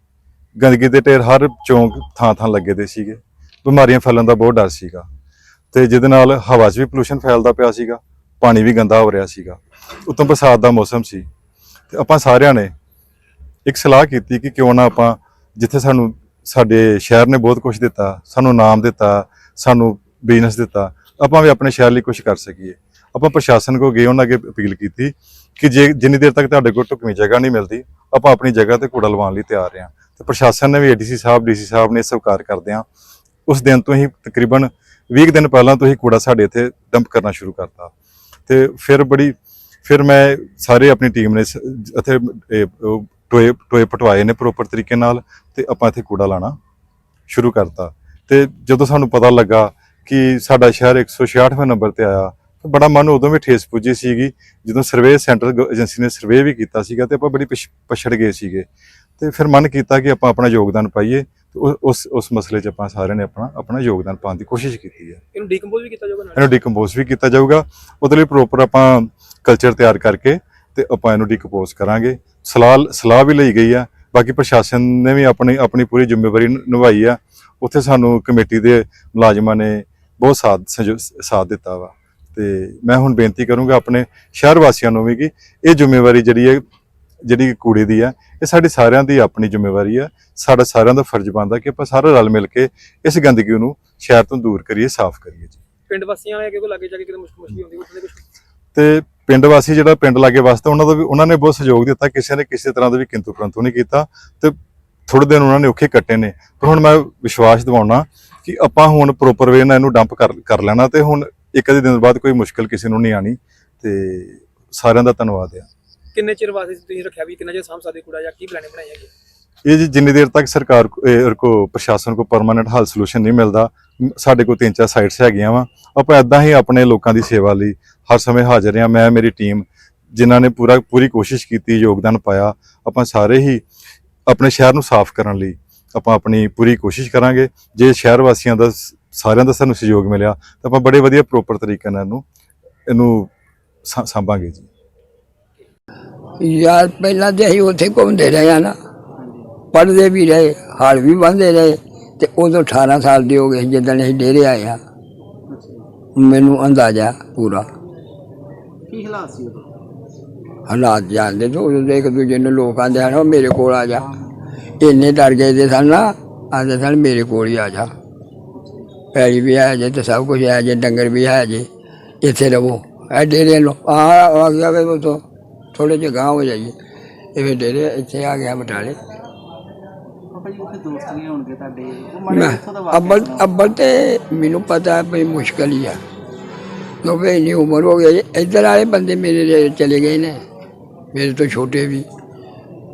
ਗੰਦਗੀ ਦੇ ਢੇਰ ਹਰ ਚੌਂਕ ਥਾਂ ਥਾਂ ਲੱਗੇ ਦੇ ਸੀਗੇ। ਬਿਮਾਰੀਆਂ ਫੈਲਣ ਦਾ ਬਹੁਤ ਡਰ ਸੀਗਾ। ਤੇ ਜਿਹਦੇ ਨਾਲ ਹਵਾ 'ਚ ਵੀ ਪੋਲੂਸ਼ਨ ਫੈਲਦਾ ਪਿਆ ਸੀਗਾ, ਪਾਣੀ ਵੀ ਗੰਦਾ ਹੋ ਰਿਹਾ ਸੀਗਾ। ਉਤੋਂ ਬਰਸਾਤ ਦਾ ਮੌਸਮ ਸੀ। ਤੇ ਆਪਾਂ ਸਾਰਿਆਂ ਨੇ ਇੱਕ ਸਲਾਹ ਕੀਤੀ ਕਿ ਕਿਉਂ ਨਾ ਆਪਾਂ ਜਿੱਥੇ ਸਾਨੂੰ, ਸਾਡੇ ਸ਼ਹਿਰ ਨੇ ਬਹੁਤ ਕੁਝ ਦਿੱਤਾ, ਸਾਨੂੰ ਨਾਮ ਦਿੱਤਾ, ਸਾਨੂੰ ਬਿਜ਼ਨਸ ਦਿੱਤਾ, ਆਪਾਂ ਵੀ ਆਪਣੇ ਸ਼ਹਿਰ ਲਈ ਕੁਝ ਕਰ ਸਕੀਏ। ਆਪਾਂ ਪ੍ਰਸ਼ਾਸਨ ਕੋ ਗਏ, ਉਹਨਾਂ ਅੱਗੇ ਅਪੀਲ ਕੀਤੀ ਕਿ ਜੇ ਜਿੰਨੀ ਦੇਰ ਤੱਕ ਤੁਹਾਡੇ ਕੋਲ ਢੁਕਵੀਂ ਜਗ੍ਹਾ ਨਹੀਂ ਮਿਲਦੀ, ਆਪਾਂ ਆਪਣੀ ਜਗ੍ਹਾ ਤੇ ਕੂੜਾ ਲਵਾਉਣ ਲਈ ਤਿਆਰ ਹਾਂ। ਤੇ ਪ੍ਰਸ਼ਾਸਨ ਨੇ ਵੀ ਏਡੀਸੀ ਸਾਹਿਬ ਡੀਸੀ ਸਾਹਿਬ ਨੇ ਸਵੀਕਾਰ ਕਰਦਿਆਂ ਉਸ ਦਿਨ ਤੋਂ ਹੀ ਤਕਰੀਬਨ 20 ਕੁ ਦਿਨ ਪਹਿਲਾਂ ਤੋਂ ਹੀ ਕੂੜਾ ਸਾਡੇ ਇੱਥੇ ਡੰਪ ਕਰਨਾ ਸ਼ੁਰੂ ਕਰਤਾ। ਤੇ ਫਿਰ ਬੜੀ, ਫਿਰ ਮੈਂ ਸਾਰੇ ਆਪਣੀ ਟੀਮ ਨੇ ਸ- ਇੱਥੇ ਟੋਏ ਟੋਏ ਪਟਵਾਏ ਨੇ ਪ੍ਰੋਪਰ ਤਰੀਕੇ ਨਾਲ ਤੇ ਆਪਾਂ ਇੱਥੇ ਕੂੜਾ ਲਾਣਾ ਸ਼ੁਰੂ ਕਰਤਾ। ਤੇ ਜਦੋਂ ਸਾਨੂੰ ਪਤਾ ਲੱਗਾ ਕਿ ਸਾਡਾ ਸ਼ਹਿਰ 166ਵੇਂ ਨੰਬਰ ਤੇ ਆਇਆ, ਤਾਂ ਬੜਾ ਮਨ ਉਦੋਂ ਵੀ ਠੇਸ ਪੁੱਜੀ ਸੀਗੀ, ਜਦੋਂ ਸਰਵੇ ਸੈਂਟਰ ਗ- ਏਜੰਸੀ ਨੇ ਸਰਵੇ ਵੀ ਕੀਤਾ ਸੀਗਾ ਤੇ ਆਪਾਂ ਬੜੀ ਪਿਛ- ਪਛੜ ਗਏ ਸੀਗੇ। ਤੇ ਫਿਰ ਮਨ ਕੀਤਾ ਕਿ ਆਪਾਂ ਆਪਣਾ ਯੋਗਦਾਨ ਪਾਈਏ ਉਸ ਉਸ ਮਸਲੇ 'ਚ ਆਪਾਂ ਸਾਰਿਆਂ ਨੇ ਆਪਣਾ ਆਪਣਾ ਯੋਗਦਾਨ ਪਾਉਣ ਦੀ ਕੋਸ਼ਿਸ਼ ਕੀਤੀ ਹੈ। ਇਹਨੂੰ ਡੀਕੰਪੋਜ਼ ਵੀ ਕੀਤਾ ਜਾਊਗਾ ਇਹਨੂੰ ਡੀਕੰਪੋਜ਼ ਵੀ ਕੀਤਾ ਜਾਊਗਾ। ਉਹਦੇ ਲਈ ਪ੍ਰੋਪਰ ਆਪਾਂ ਕਲਚਰ ਤਿਆਰ ਕਰਕੇ ਤੇ ਆਪਾਂ ਇਹਨੂੰ ਡੀਕੰਪੋਜ਼ ਕਰਾਂਗੇ। ਸਲਾਹ ਸਲਾਹ ਵੀ ਲਈ ਗਈ ਆ। ਬਾਕੀ ਪ੍ਰਸ਼ਾਸਨ ਨੇ ਵੀ ਆਪਣੀ ਆਪਣੀ ਪੂਰੀ ਜ਼ਿੰਮੇਵਾਰੀ ਨਿਭਾਈ ਆ। ਉੱਥੇ ਸਾਨੂੰ ਕਮੇਟੀ ਦੇ ਮੁਲਾਜ਼ਮਾਂ ਨੇ ਬਹੁਤ ਸਾਥ ਸਾਥ ਦਿੱਤਾ ਵਾ। ਤੇ ਮੈਂ ਹੁਣ ਬੇਨਤੀ ਕਰੂੰਗਾ ਆਪਣੇ ਸ਼ਹਿਰ ਵਾਸੀਆਂ ਨੂੰ ਵੀ ਕਿ ਇਹ ਜ਼ਿੰਮੇਵਾਰੀ ਜਿਹੜੀ ਹੈ ਜਿਹੜੀ ਕੂੜੇ ਦੀ ਆ ਇਹ ਸਾਡੇ ਸਾਰਿਆਂ ਦੀ ਆਪਣੀ ਜ਼ਿੰਮੇਵਾਰੀ ਆ। ਸਾਡਾ ਸਾਰਿਆਂ ਦਾ ਫਰਜ਼ ਬਣਦਾ ਕਿ ਆਪਾਂ ਸਾਰੇ ਰਲ ਮਿਲ ਕੇ ਇਸ ਗੰਦਗੀ ਨੂੰ ਸ਼ਹਿਰ ਤੋਂ ਦੂਰ ਕਰੀਏ ਸਾਫ਼ ਕਰੀਏ ਜੀ। ਪਿੰਡ ਵਾਸੀਆਂ ਵਾਲੇ ਕੋਈ ਲੱਗੇ ਜਾ ਕੇ ਕਿਤੇ ਮੁਸ਼ਕਲ ਮੁਸ਼ਕਲ ਹੁੰਦੀ ਕੋਈ ਕੁਝ ਤੇ ਪਿੰਡ ਵਾਸੀ ਜਿਹੜਾ ਪਿੰਡ ਲਾਗੇ ਵਸਦਾ ਉਹਨਾਂ ਦਾ ਵੀ ਉਹਨਾਂ ਨੇ ਬਹੁਤ ਸਹਿਯੋਗ ਦਿੱਤਾ ਕਿਸੇ ਨੇ ਕਿਸੇ ਤਰ੍ਹਾਂ ਦਾ ਵੀ ਕਿੰਤੂ ਪ੍ਰੰਤੂ ਨਹੀਂ ਕੀਤਾ। ਤੇ ਥੋੜੇ ਦਿਨ ਉਹਨਾਂ ਨੇ ਔਖੇ ਕੱਟੇ ਨੇ। ਪਰ ਹੁਣ ਮੈਂ ਵਿਸ਼ਵਾਸ ਦਿਵਾਉਣਾ ਕਿ ਆਪਾਂ ਹੁਣ ਪ੍ਰੋਪਰ ਵੇ ਨਾਲ ਇਹਨੂੰ ਡੰਪ ਕਰ ਕਰ ਲੈਣਾ ਤੇ ਹੁਣ ਇੱਕ ਅੱਧੇ ਦਿਨ ਬਾਅਦ ਕੋਈ ਮੁਸ਼ਕਲ ਕਿਸੇ ਨੂੰ ਨਹੀਂ ਆਣੀ ਤੇ ਸਾਰਿਆਂ ਦਾ ਧੰਨਵਾਦ ਆ। ਕਿੰਨੇ ਚਿਰ ਵਾਸਤੇ ਤੁਸੀਂ ਰੱਖਿਆ ਵੀ ਕਿੰਨਾ ਚਿਰ ਸਾਂਭ ਸਕਦੇ ਕੂੜਾ ਜਾਂ ਕੀ ਪਲਾਨ ਬਣਾਈ ਹੈਗੀ? ਇਹ ਜੀ ਜਿੰਨੀ ਦੇਰ ਤੱਕ ਸਰਕਾਰ ਕੋ- ਇਹ ਪ੍ਰਸ਼ਾਸਨ ਕੋ ਪਰਮਾਨੈਂਟ ਹੱਲ ਸੋਲੂਸ਼ਨ ਨਹੀਂ ਮਿਲਦਾ ਸਾਡੇ ਕੋਲ ਤਿੰਨ ਚਾਰ ਸਾਈਟਸ ਹੈਗੀਆਂ ਵਾ, ਆਪਾਂ ਇਦਾਂ ਹੀ ਆਪਣੇ ਲੋਕਾਂ ਦੀ ਸੇਵਾ ਲਈ ਹਰ ਸਮੇਂ ਹਾਜ਼ਰ ਹਾਂ। ਮੈਂ, ਮੇਰੀ ਟੀਮ ਜਿਨ੍ਹਾਂ ਨੇ ਪੂਰਾ ਪੂਰੀ ਕੋਸ਼ਿਸ਼ ਕੀਤੀ, ਯੋਗਦਾਨ ਪਾਇਆ, ਆਪਾਂ ਸਾਰੇ ਹੀ ਆਪਣੇ ਸ਼ਹਿਰ ਨੂੰ ਸਾਫ਼ ਕਰਨ ਲਈ ਆਪਾਂ ਆਪਣੀ ਪੂਰੀ ਕੋਸ਼ਿਸ਼ ਕਰਾਂਗੇ। ਜੇ ਸ਼ਹਿਰ ਵਾਸੀਆਂ ਦਾ ਸਾਰਿਆਂ ਦਾ ਸਾਨੂੰ ਸਹਿਯੋਗ ਮਿਲਿਆ, ਤਾਂ ਆਪਾਂ ਬੜੇ ਵਧੀਆ ਪ੍ਰੋਪਰ ਤਰੀਕੇ ਨਾਲ ਇਹਨੂੰ ਇਹਨੂੰ ਸਾ- ਸਾਂਭਾਂਗੇ ਜੀ। ਯਾਰ ਪਹਿਲਾਂ ਤੇ ਅਸੀਂ ਉੱਥੇ ਘੁੰਮਦੇ ਰਹੇ ਆ ਨਾ। ਪੜ੍ਹਦੇ ਵੀ ਰਹੇ ਹਾਲ ਵੀ ਬੰਦੇ ਰਹੇ। ਤੇ ਉਦੋਂ 18 ਸਾਲ ਦੇ ਹੋ ਗਏ ਜਦੋਂ ਅਸੀਂ ਡੇਰੇ ਆਏ ਆ। ਮੈਨੂੰ ਅੰਦਾਜ਼ਾ ਪੂਰਾ। ਕੀ ਹਾਲਾਤ ਸੀ ਉਦੋਂ? ਹਾਲਾਤ ਜਾਣਦੇ ਤੋਂ ਉਦੋਂ ਦੇ ਇੱਕ ਦੂਜੇ ਨੂੰ ਲੋਕ ਆਂਦੇ ਹਨ "ਉਹ ਮੇਰੇ ਕੋਲ ਆ ਜਾ। ਇੰਨੇ ਡਰ ਗਏ ਦੇ ਸਨ ਨਾ ਆਂਦੇ ਸਨ ਮੇਰੇ ਕੋਲ ਹੀ ਆ ਜਾ। ਪੈਲੀ ਵੀ ਹੈ ਜੇ ਤੇ ਸਭ ਕੁਝ ਹੈ ਜੇ ਡੰਗਰ ਵੀ ਹੈ ਜੇ ਇੱਥੇ ਰਵੋ ਇਹ ਡੇਰੇ ਲੋ ਆ ਆ ਗਿਆ ਵੇ ਉਹ ਤੋਂ ਥੋੜੇ ਜਿਹੇ ਗਾਂਹ ਹੋ ਜਾਈਏ। ਇਹ ਵੀ ਡੇਰੇ ਇੱਥੇ ਆ ਗਿਆ ਬਟਾਲੇ। ਪਾਪਾ ਜੀ ਉੱਥੇ ਦੋਸਤ ਨਹੀਂ ਹੋਣਗੇ ਤੁਹਾਡੇ। ਉਹ ਮੈਂ ਅੱਬਲ ਅੱਬਲ ਤੇ ਮੈਨੂੰ ਪਤਾ ਬਈ ਮੁਸ਼ਕਲ ਹੀ ਆ। ਕਿਉਂਕਿ ਇੰਨੀ ਉਮਰ ਹੋ ਗਈ ਇੱਧਰ ਵਾਲੇ ਬੰਦੇ ਮੇਰੇ ਜਿਹੜੇ ਚਲੇ ਗਏ ਨੇ। ਮੇਰੇ ਤੋਂ ਛੋਟੇ ਵੀ।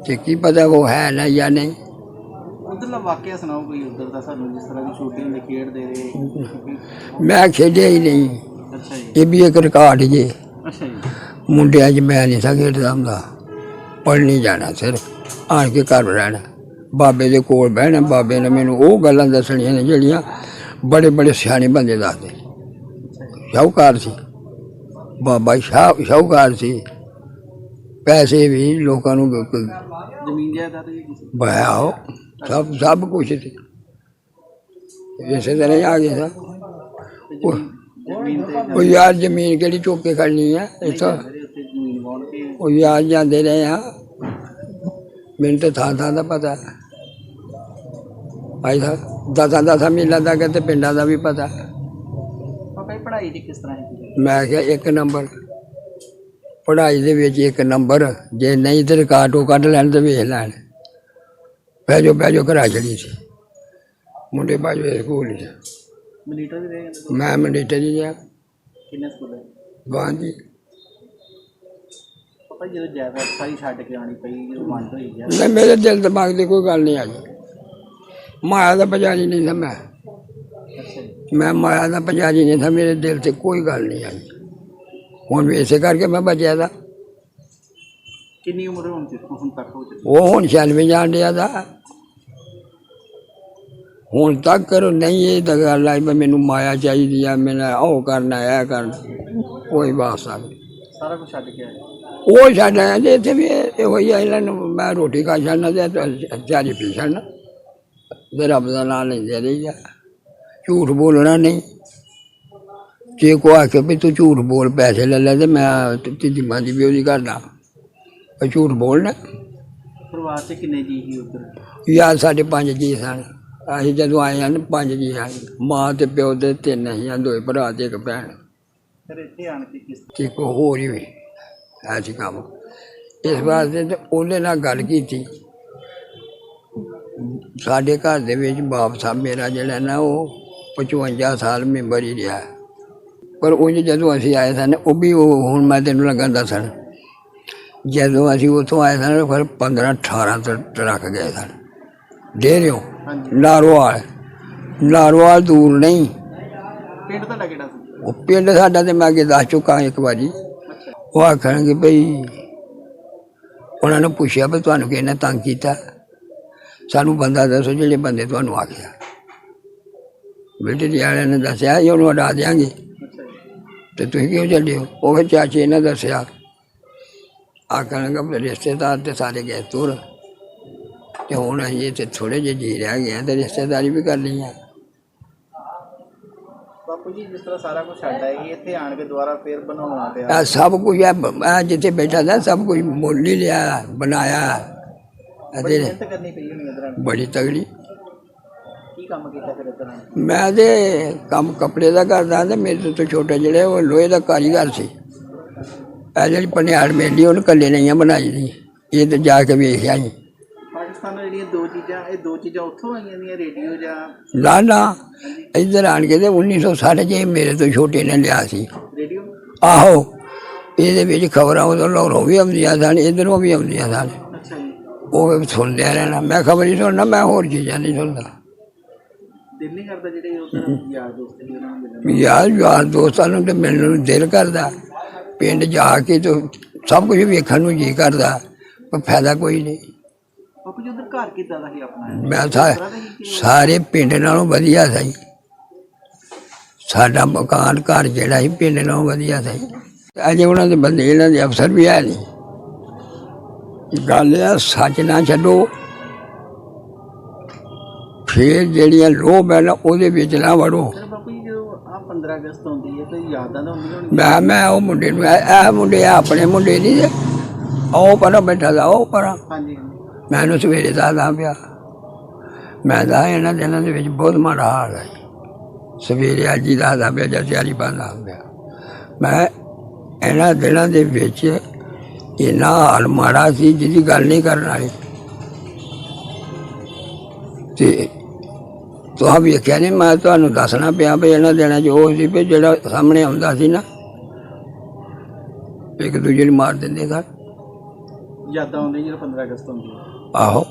ਤੇ ਕੀ ਪਤਾ ਉਹ ਹੈ ਨਾ ਜਾਂ ਨਹੀਂ। ਉਧਰਲਾ ਵਾਕਿਆ ਸੁਣਾਓ ਕੋਈ ਉਧਰ ਦਾ ਸਾਨੂੰ ਜਿਸ ਤਰ੍ਹਾਂ ਦੀ ਛੋਟੀ ਹੁੰਦੇ ਖੇਡਦੇ ਰਹੇ। ਮੈਂ ਖੇਡਿਆ ਹੀ ਨਹੀਂ। ਅੱਛਾ ਜੀ। ਇਹ ਵੀ ਇੱਕ ਰਿਕਾਰਡ ਜੇ। ਅੱਛਾ ਜੀ। ਮੁੰਡਿਆਂ 'ਚ ਮੈਂ ਨਹੀਂ ਸਾ ਖੇਡਦਾ ਹੁੰਦਾ। ਪੜ੍ਹ ਨਹੀਂ ਜਾਣਾ ਸਿਰਫ। ਆਣ ਕੇ ਘਰ ਰਹਿਣਾ। ਬਾਬੇ ਦੇ ਕੋਲ ਬਹਿਣਾ। ਬਾਬੇ ਨੇ ਮੈਨੂੰ ਉਹ ਗੱਲਾਂ ਦੱਸਣੀਆਂ ਨੇ ਜਿਹੜੀਆਂ ਬੜੇ ਬੜੇ ਸਿਆਣੇ ਬੰਦੇ ਦੱਸਦੇ। ਸ਼ਾਹੂਕਾਰ ਸੀ। ਬਾਬਾ ਸ਼ਾਹ ਸ਼ਾਹੂਕਾਰ ਸੀ। ਪੈਸੇ ਵੀ ਲੋਕਾਂ ਨੂੰ ਕ- ਜ਼ਮੀਨ ਜਾਇਦਾਦ ਵੀ ਬਹਾਓ ਸਭ ਸਭ ਕੁਝ ਸੀ। ਇਸੇ ਤਰ੍ਹਾਂ ਹੀ ਆ ਗਿਆ ਸਾ ਉਹ- ਯਾਰ ਜ਼ਮੀਨ ਕਿਹੜੀ ਚੁੱਕ ਕੇ ਖੜਨੀ ਹੈ ਇੱਥੋਂ ਉਹ ਯਾਰ ਜਾਂਦੇ ਰਹੇ ਆ। ਮੈਨੂੰ ਤਾਂ ਥਾਂ ਥਾਂ ਦਾ ਪਤਾ। ਭਾਈ ਸਾਹਿਬ ਦਸਾਂ ਦਸਾਂ ਮੀਲਾਂ ਦਾ ਤੇ ਪਿੰਡਾਂ ਦਾ ਵੀ ਪਤਾ। ਪਾਪਾ ਜੀ ਪੜ੍ਹਾਈ ਦੀ ਕਿਸ ਤਰ੍ਹਾਂ ਹੈ ਮੈਂ ਕਿਹਾ ਇੱਕ ਨੰਬਰ। ਪੜ੍ਹਾਈ ਦੇ ਵਿੱਚ ਇੱਕ ਨੰਬਰ। ਜੇ ਨਹੀਂ ਤੇ ਰਿਕਾਰਡ ਕੱਢ ਲੈਣ ਤੇ ਵੇਖ ਲੈਣ। ਬਹਿ ਜਾਓ ਬਹਿ ਜਾਓ ਘਰਾਂ ਚਲੀ ਸੀ। ਮੁੰਡੇ ਬਾਜੋ ਸਕੂਲ ਚ। ਮਨੀਟਰ ਵੀ ਰਹੇ ਮੈਂ ਮੰਡੀਟਰ ਜੀ ਕਿੰਨੇ ਸਕੂਲ ਹੈ? ਗਾਂਧੀ ਪਾਪਾ ਜੀ ਜਦੋਂ ਜਾਇਦਾਦ ਸਾਰੀ ਛੱਡ ਕੇ ਆਣੀ ਪਈ ਜਦੋਂ ਵੰਡ ਹੋਈ ਗਿਆ ਨਹੀਂ ਮੇਰੇ ਦਿਲ ਦਿਮਾਗ ਦੀ ਕੋਈ ਗੱਲ ਨਹੀਂ ਆਈ ਮਾਇਆ ਦਾ ਪੁਜਾਰੀ ਨਹੀਂ ਸੀ ਮੈਂ। ਅੱਛਾ ਜੀ। ਮੈਂ ਮਾਇਆ ਦਾ ਪੁਜਾਰੀ ਨਹੀਂ ਸੀ ਮੇਰੇ ਦਿਲ ਤੇ ਕੋਈ ਗੱਲ ਨਹੀਂ ਆਈ ਹੁਣ ਵੀ ਇਸੇ ਕਰਕੇ ਮੈਂ ਬਚਿਆ ਦਾ। ਕਿੰਨੀ ਉਮਰ ਹੋਣ ਤੇ ਹੁਣ ਤੱਕ ਹੋ ਚੁੱਕੀ? ਉਹ ਹੁਣ ਛਿਆਨਵੇਂ ਜਾਣ ਡਿਆ ਦਾ। ਹੁਣ ਤੱਕ ਕਰੋ ਨਹੀਂ ਇਹ ਤਾਂ ਗੱਲ ਆਈ ਵੀ ਮੈਨੂੰ ਮਾਇਆ ਚਾਹੀਦੀ ਆ ਮੈਨਾਂ ਉਹ ਕਰਨਾ ਇਹ ਕਰਨਾ। ਕੋਈ ਵਾਸਤਾ ਨਹੀਂ। ਸਾਰਾ ਕੁਝ ਛੱਡ ਕੇ ਆਏ ਉਹ ਛੱਡ ਆਇਆ ਜੇ ਇੱਥੇ ਵੀ ਇਹ ਹੋਈ ਆ ਇਹਨਾਂ ਨੂੰ ਮੈਂ ਰੋਟੀ ਖਾ ਛੱਡਣਾ ਤੇ ਚਾਰੀ ਪੀ ਛੱਡਣਾ। ਤੇ ਰੱਬ ਦਾ ਨਾਮ ਲੈਂਦੇ ਰਹੀਦਾ ਝੂਠ ਬੋਲਣਾ ਨਹੀਂ। ਜੇ ਕੋ ਆ ਕੇ ਵੀ ਤੂੰ ਝੂਠ ਬੋਲ ਪੈਸੇ ਲੈ ਲੈ ਤੇ ਮੈਂ ਤੇਰੀ ਮਾਂ ਦੀ ਵੀ ਉਹਦੀ ਕਰਦਾ। ਪਰ ਝੂਠ ਬੋਲਣਾ। ਪਰਿਵਾਰ 'ਚ ਕਿੰਨੇ ਜੀ ਸੀ ਉਧਰ? ਯਾਰ ਸਾਡੇ ਪੰਜ ਜੀ ਸਨ। ਅਸੀਂ ਜਦੋਂ ਆਏ ਹਨ ਪੰਜ ਜੀ ਹਨ ਮਾਂ ਤੇ ਪਿਓ ਦੇ ਤਿੰਨ ਅਸੀਂ ਦੋ ਭਰਾ ਤੇ ਇੱਕ ਭੈਣ। ਫਿਰ ਇੱਥੇ ਆਣ ਕੇ ਕਿਸ ਤੇ ਕੋ ਹੋਰ ਹੀ ਵੀ ਐਸੀ ਕੰਮ ਇਸ ਵਾਸਤੇ ਤੇ ਉਹਨੇ ਨਾਲ ਗੱਲ ਕੀਤੀ। ਸਾਡੇ ਘਰ ਦੇ ਵਿੱਚ ਬਾਪ ਸਾਹਿਬ ਮੇਰਾ ਜਿਹੜਾ ਨਾ ਉਹ 55 ਸਾਲ ਮੈਂਬਰ ਹੀ ਰਿਹਾ। ਪਰ ਉਹ ਜਦੋਂ ਅਸੀਂ ਆਏ ਸਨ ਉਹ ਵੀ ਉਹ ਹੁਣ ਮੈਂ ਤੈਨੂੰ ਲੱਗਾ ਦੱਸਣ ਜਦੋਂ ਅਸੀਂ ਉੱਥੋਂ ਆਏ ਸਨ ਫਿਰ 15 18 ਟ- ਟਰੱਕ ਗਏ ਸਨ। ਡੇਰਿਓ ਨਾਰੋਵਾਲ। ਨਾਰੋਵਾਲ ਦੂਰ ਨਹੀਂ। ਪਿੰਡ ਤੁਹਾਡਾ ਕਿਹੜਾ ਸੀ? ਉਹ ਪਿੰਡ ਸਾਡਾ ਤੇ ਮੈਂ ਅੱਗੇ ਦੱਸ ਚੁੱਕਾ ਇੱਕ ਵਾਰੀ। ਉਹ ਆਖਣਗੇ ਭਈ ਉਹਨਾਂ ਨੇ ਪੁੱਛਿਆ ਵੀ ਤੁਹਾਨੂੰ ਕਿਹਨੇ ਤੰਗ ਕੀਤਾ? ਸਾਨੂੰ ਬੰਦਾ ਦੱਸੋ ਜਿਹੜੇ ਬੰਦੇ ਤੁਹਾਨੂੰ ਆਖਿਆ। ਮਿਲਟਰੀ ਵਾਲਿਆਂ ਨੇ ਦੱਸਿਆ ਇਹ ਉਹਨੂੰ ਹਟਾ ਦਿਆਂਗੇ। ਤੇ ਤੁਸੀਂ ਕਿਉਂ ਚੱਲੇ ਹੋ? ਉਹ ਫਿਰ ਚਾਚੇ ਨੇ ਦੱਸਿਆ। ਆਖਣਗੇ ਵੀ ਰਿਸ਼ਤੇਦਾਰ ਤੇ ਸਾਰੇ ਗਏ ਤੁਰ। ਤੇ ਹੁਣ ਅਸੀਂ ਇੱਥੇ ਥੋੜੇ ਜਿਹੇ ਜੀ ਰਹਿ ਗਏ ਹਾਂ ਤੇ ਰਿਸ਼ਤੇਦਾਰੀ ਵੀ ਕਰ ਲਈ ਆ। ਬਾਪੂ ਜੀ ਜਿਸ ਤਰ੍ਹਾਂ ਸਾਰਾ ਕੁਝ ਛੱਡ ਆਏ ਸੀ, ਇੱਥੇ ਆਣ ਕੇ ਦੁਬਾਰਾ ਫੇਰ ਬਣਾਉਣਾ ਪਿਆ ਇਹ ਸਭ ਕੁਝ ਹੈ ਮੈਂ ਜਿੱਥੇ ਬੈਠਾ था ਸਭ ਕੁਝ ਮੁੱਲ ਹੀ ਲਿਆ ਬਣਾਇਆ। ਬੜੀ ਅਤੇ ਮਿਹਨਤ ਕਰਨੀ ਪਈ ਹੋਣੀ ਇਧਰ ਬੜੀ ਤਗੜੀ। ਕੀ ਕੰਮ ਕੀਤਾ ਫਿਰ ਇਧਰ ਮੈਂ ਤੇ ਕੰਮ ਕੱਪੜੇ ਦਾ ਕਰਦਾ ਤੇ ਮੇਰੇ ਤੋਂ ਛੋਟੇ ਜਿਹੜੇ ਉਹ ਲੋਹੇ ਦਾ ਕਾਰੀਗਰ ਸੀ। ਇਹ ਜਿਹੜੀ ਪਨਿਆੜ ਮੇਲੀ ਉਹਨੇ ਕੱਲੇ ਨਹੀਂ ਬਣਾਈ ਦੀ ਇਹ ਤੇ ਜਾ ਕੇ ਵੇਖਿਆ ਜੀ ਜਿਹੜੀਆਂ ਦੋ ਚੀਜ਼ਾਂ ਇਹ ਦੋ ਚੀਜ਼ਾਂ ਉੱਥੋਂ ਆਈਆਂ ਦੀਆਂ ਰੇਡੀਓ ਜਾਂ ਨਾ ਨਾ। ਇੱਧਰ ਆਣ ਕੇ ਤੇ 1960 ਜੇ ਮੇਰੇ ਤੋਂ ਛੋਟੇ ਨੇ ਲਿਆ ਸੀ। ਰੇਡੀਓ? ਆਹੋ। ਇਹਦੇ ਵਿੱਚ ਖਬਰਾਂ ਉਦੋਂ ਲਾਹੌਰੋਂ ਵੀ ਆਉਂਦੀਆਂ ਸਨ ਇੱਧਰੋਂ ਵੀ ਆਉਂਦੀਆਂ ਸਨ। ਅੱਛਾ ਜੀ। ਉਹ ਸੁਣਦੇ ਰਹਿਣਾ। ਮੈਂ ਖਬਰ ਨਹੀਂ ਸੁਣਨਾ ਮੈਂ ਹੋਰ ਚੀਜ਼ਾਂ ਨਹੀਂ ਸੁਣਦਾ। ਦਿਲ ਨਹੀਂ ਕਰਦਾ ਜਿਹੜੇ ਉਧਰ ਯਾਰ ਦੋਸਤ ਨੇ ਉਹਨਾਂ ਨੂੰ? ਮਿਲਣ ਯਾਰ ਯਾਰ ਦੋਸਤਾਂ ਨੂੰ ਤੇ ਮਿਲਣ ਨੂੰ ਦਿਲ ਕਰਦਾ। ਪਿੰਡ ਜਾ ਕੇ ਤੇ ਸਭ ਕੁਝ ਵੇਖਣ ਨੂੰ ਜੀ ਕਰਦਾ ਪਰ ਫਾਇਦਾ ਕੋਈ ਨਹੀਂ। ਬਾਪੂ ਜੀ ਉਧਰ ਘਰ ਕਿੱਦਾਂ ਦਾ ਸੀ ਆਪਣਾ? ਮੈਂ ਸਾ- ਸਾਰੇ ਪਿੰਡ ਨਾਲੋਂ ਵਧੀਆ ਸੀ। ਸਾਡਾ ਮਕਾਨ ਘਰ ਜਿਹੜਾ ਸੀ ਪਿੰਡ ਨਾਲੋਂ ਵਧੀਆ ਸੀ। ਅਜੇ ਉਹਨਾਂ ਦੇ ਬੰਦੇ ਇਹਨਾਂ ਦੇ ਅਫਸਰ ਵੀ ਹੈ ਨਹੀਂ ਗੱਲ ਆ ਸੱਚ ਨਾ ਛੱਡੋ। ਫਿਰ ਜਿਹੜੀਆਂ ਲੋਭ ਹੈ ਨਾ ਉਹਦੇ ਵਿੱਚ ਨਾ ਵੜੋ। ਬਾਪੂ ਜੀ ਜਦੋਂ ਆ 15 ਅਗਸਤ ਹੁੰਦੀ ਹੈ ਤੇ ਯਾਦਾਂ ਤਾਂ ਹੁੰਦੀਆਂ ਮੈਂ ਮੈਂ ਉਹ ਮੁੰਡੇ ਨੂੰ ਇਹ ਇਹ ਮੁੰਡੇ ਆ ਆਪਣੇ ਮੁੰਡੇ ਨਹੀਂ ਉਹ ਪਰਾਂ ਬੈਠਾ ਦਾ ਉਹ ਪਰਾਂ। ਹਾਂਜੀ। ਉਹਨੂੰ ਸਵੇਰੇ ਦੱਸਦਾ ਪਿਆ। ਮੈਂ ਦਾ ਇਹਨਾਂ ਦਿਨਾਂ ਦੇ ਵਿੱਚ ਬਹੁਤ ਮਾੜਾ ਹਾਲ ਹੈ। ਸਵੇਰੇ ਅੱਜ ਹੀ ਦੱਸਦਾ ਪਿਆ ਜਦ ਤਿਆਰੀ ਪਾਉਂਦਾ ਪਿਆ। ਮੈਂ ਇਹਨਾਂ ਦਿਨਾਂ ਦੇ ਵਿੱਚ ਇੰਨਾ ਹਾਲ ਮਾੜਾ ਸੀ, ਜਿਹਦੀ ਗੱਲ ਨਹੀਂ ਕਰਨ ਵਾਲੀ ਤੇ ਤੁਹਾਨੂੰ ਵੀ ਕਹਿੰਦੇ ਮੈਂ ਤੁਹਾਨੂੰ ਦੱਸਣਾ ਪਿਆ ਵੀ ਇਹਨਾਂ ਦਿਨਾਂ 'ਚ ਉਹ ਸੀ ਵੀ ਜਿਹੜਾ ਸਾਹਮਣੇ ਆਉਂਦਾ ਸੀ ਨਾ, ਇੱਕ ਦੂਜੇ ਨੂੰ ਮਾਰ ਦਿੰਦੇ ਸਨ। ਯਾਦਾਂ ਆਉਂਦੀਆਂ ਜਦੋਂ 15 ਅਗਸਤ ਹੁੰਦੀ ਹੈ ਆਹੋ।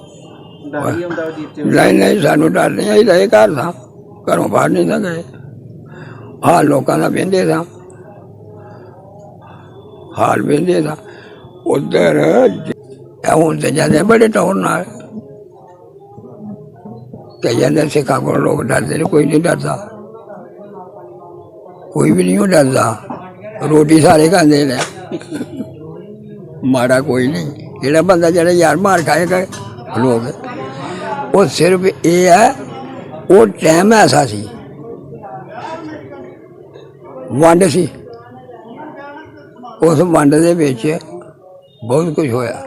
ਡਰ ਹੀ ਹੁੰਦਾ ਜੀ ਤੇ। ਨਹੀਂ ਨਹੀਂ ਸਾਨੂੰ ਡਰ ਨਹੀਂ ਆਈ ਰਹੇ ਘਰ ਸਾਂ। ਘਰੋਂ ਬਾਹਰ ਨਹੀਂ ਤਾਂ ਗਏ। ਹਾਂ ਲੋਕਾਂ ਦਾ ਵਹਿੰਦੇ ਸਾਂ। ਹਾਲ ਵਹਿੰਦੇ ਸਾਂ। ਉਧਰ ਹੁਣ ਤੇ ਜਾਂਦੇ ਬੜੇ ਟੌਰ ਨਾਲ। ਤੇ ਜਾਂਦੇ ਸਿੱਖਾਂ ਕੋਲ ਲੋਕ ਡਰਦੇ ਨੇ ਕੋਈ ਨਹੀਂ ਡਰਦਾ। ਕੋਈ ਵੀ ਨਹੀਂ ਡਰਦਾ। ਰੋਟੀ ਸਾਰੇ ਖਾਂਦੇ ਨੇ। ਮਾੜਾ ਕੋਈ ਨਹੀਂ। ਜਿਹੜਾ ਬੰਦਾ ਜਿਹੜਾ ਯਾਰ ਮਾਰ ਖਾਏਗਾ ਲੋਕ। ਉਹ ਸਿਰਫ ਇਹ ਹੈ, ਉਹ ਟਾਈਮ ਐਸਾ ਸੀ ਵੰਡ ਸੀ। ਉਸ ਵੰਡ ਦੇ ਵਿੱਚ ਬਹੁਤ ਕੁਝ ਹੋਇਆ।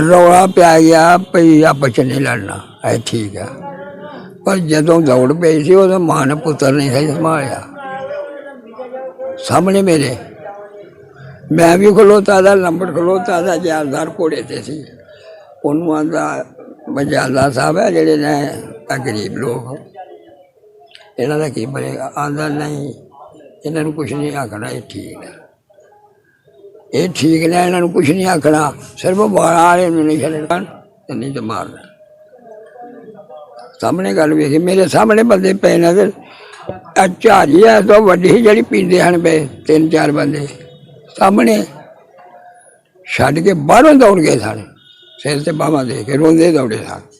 ਰੌਲਾ ਪਿਆ ਗਿਆ ਭਈ ਆਪਸ ਚ ਨਹੀਂ ਲੜਨਾ, ਇਹ ਠੀਕ ਹੈ ਪਰ ਜਦੋਂ ਦੌੜ ਪਈ ਸੀ, ਉਹਦਾ ਮਾਂ ਨੇ ਪੁੱਤਰ ਨਹੀਂ ਸੀ ਸੰਭਾਲਿਆ। ਸਾਹਮਣੇ ਮੇਰੇ ਮੈਂ ਵੀ ਖਲੋਤਾ ਦਾ, ਲੰਬੜ ਖਲੋਤਾ ਦਾ, ਜਾਲਦਾਰ ਘੋੜੇ ਤੇ ਸੀ। ਉਹਨੂੰ ਆਂਦਾ ਬਜਾਲਾ ਸਾਹਿਬ ਹੈ ਜਿਹੜੇ ਨੇ ਆਹ ਗਰੀਬ ਲੋਕ। ਇਹਨਾਂ ਦਾ ਕੀ ਬਣੇਗਾ? ਆਂਦਾ, ਨਹੀਂ, ਇਹਨਾਂ ਨੂੰ ਕੁਝ ਨਹੀਂ ਆਖਣਾ, ਇਹ ਠੀਕ ਹੈ ਇਹ ਠੀਕ ਨੇ, ਇਹਨਾਂ ਨੂੰ ਕੁਝ ਨਹੀਂ ਆਖਣਾ। ਸਿਰਫ ਬਾਲਾਂ ਵਾਲੇ ਨੂੰ ਨਹੀਂ ਛੱਡਣਾ, ਤੇ ਨਹੀਂ ਤੇ ਮਾਰਨਾ। ਸਾਹਮਣੇ ਗੱਲ ਵੇਖੀ, ਮੇਰੇ ਸਾਹਮਣੇ ਬੰਦੇ ਪਏ ਨੇ ਤੇ ਆ ਝਾਰੀ ਐ ਤੋਂ ਵੱਡੀ ਜਿਹੜੀ ਪੀਂਦੇ ਹਨ ਪਏ, ਤਿੰਨ ਚਾਰ ਬੰਦੇ। ਸਾਹਮਣੇ ਛੱਡ ਕੇ ਬਾਹਰੋਂ ਦੌੜ ਗਏ ਸਨ ਸਿਰ ਤੇ ਬਾਹਾਂ ਦੇ ਕੇ ਰੋਂਦੇ ਦੌੜੇ ਸਾਰੇ।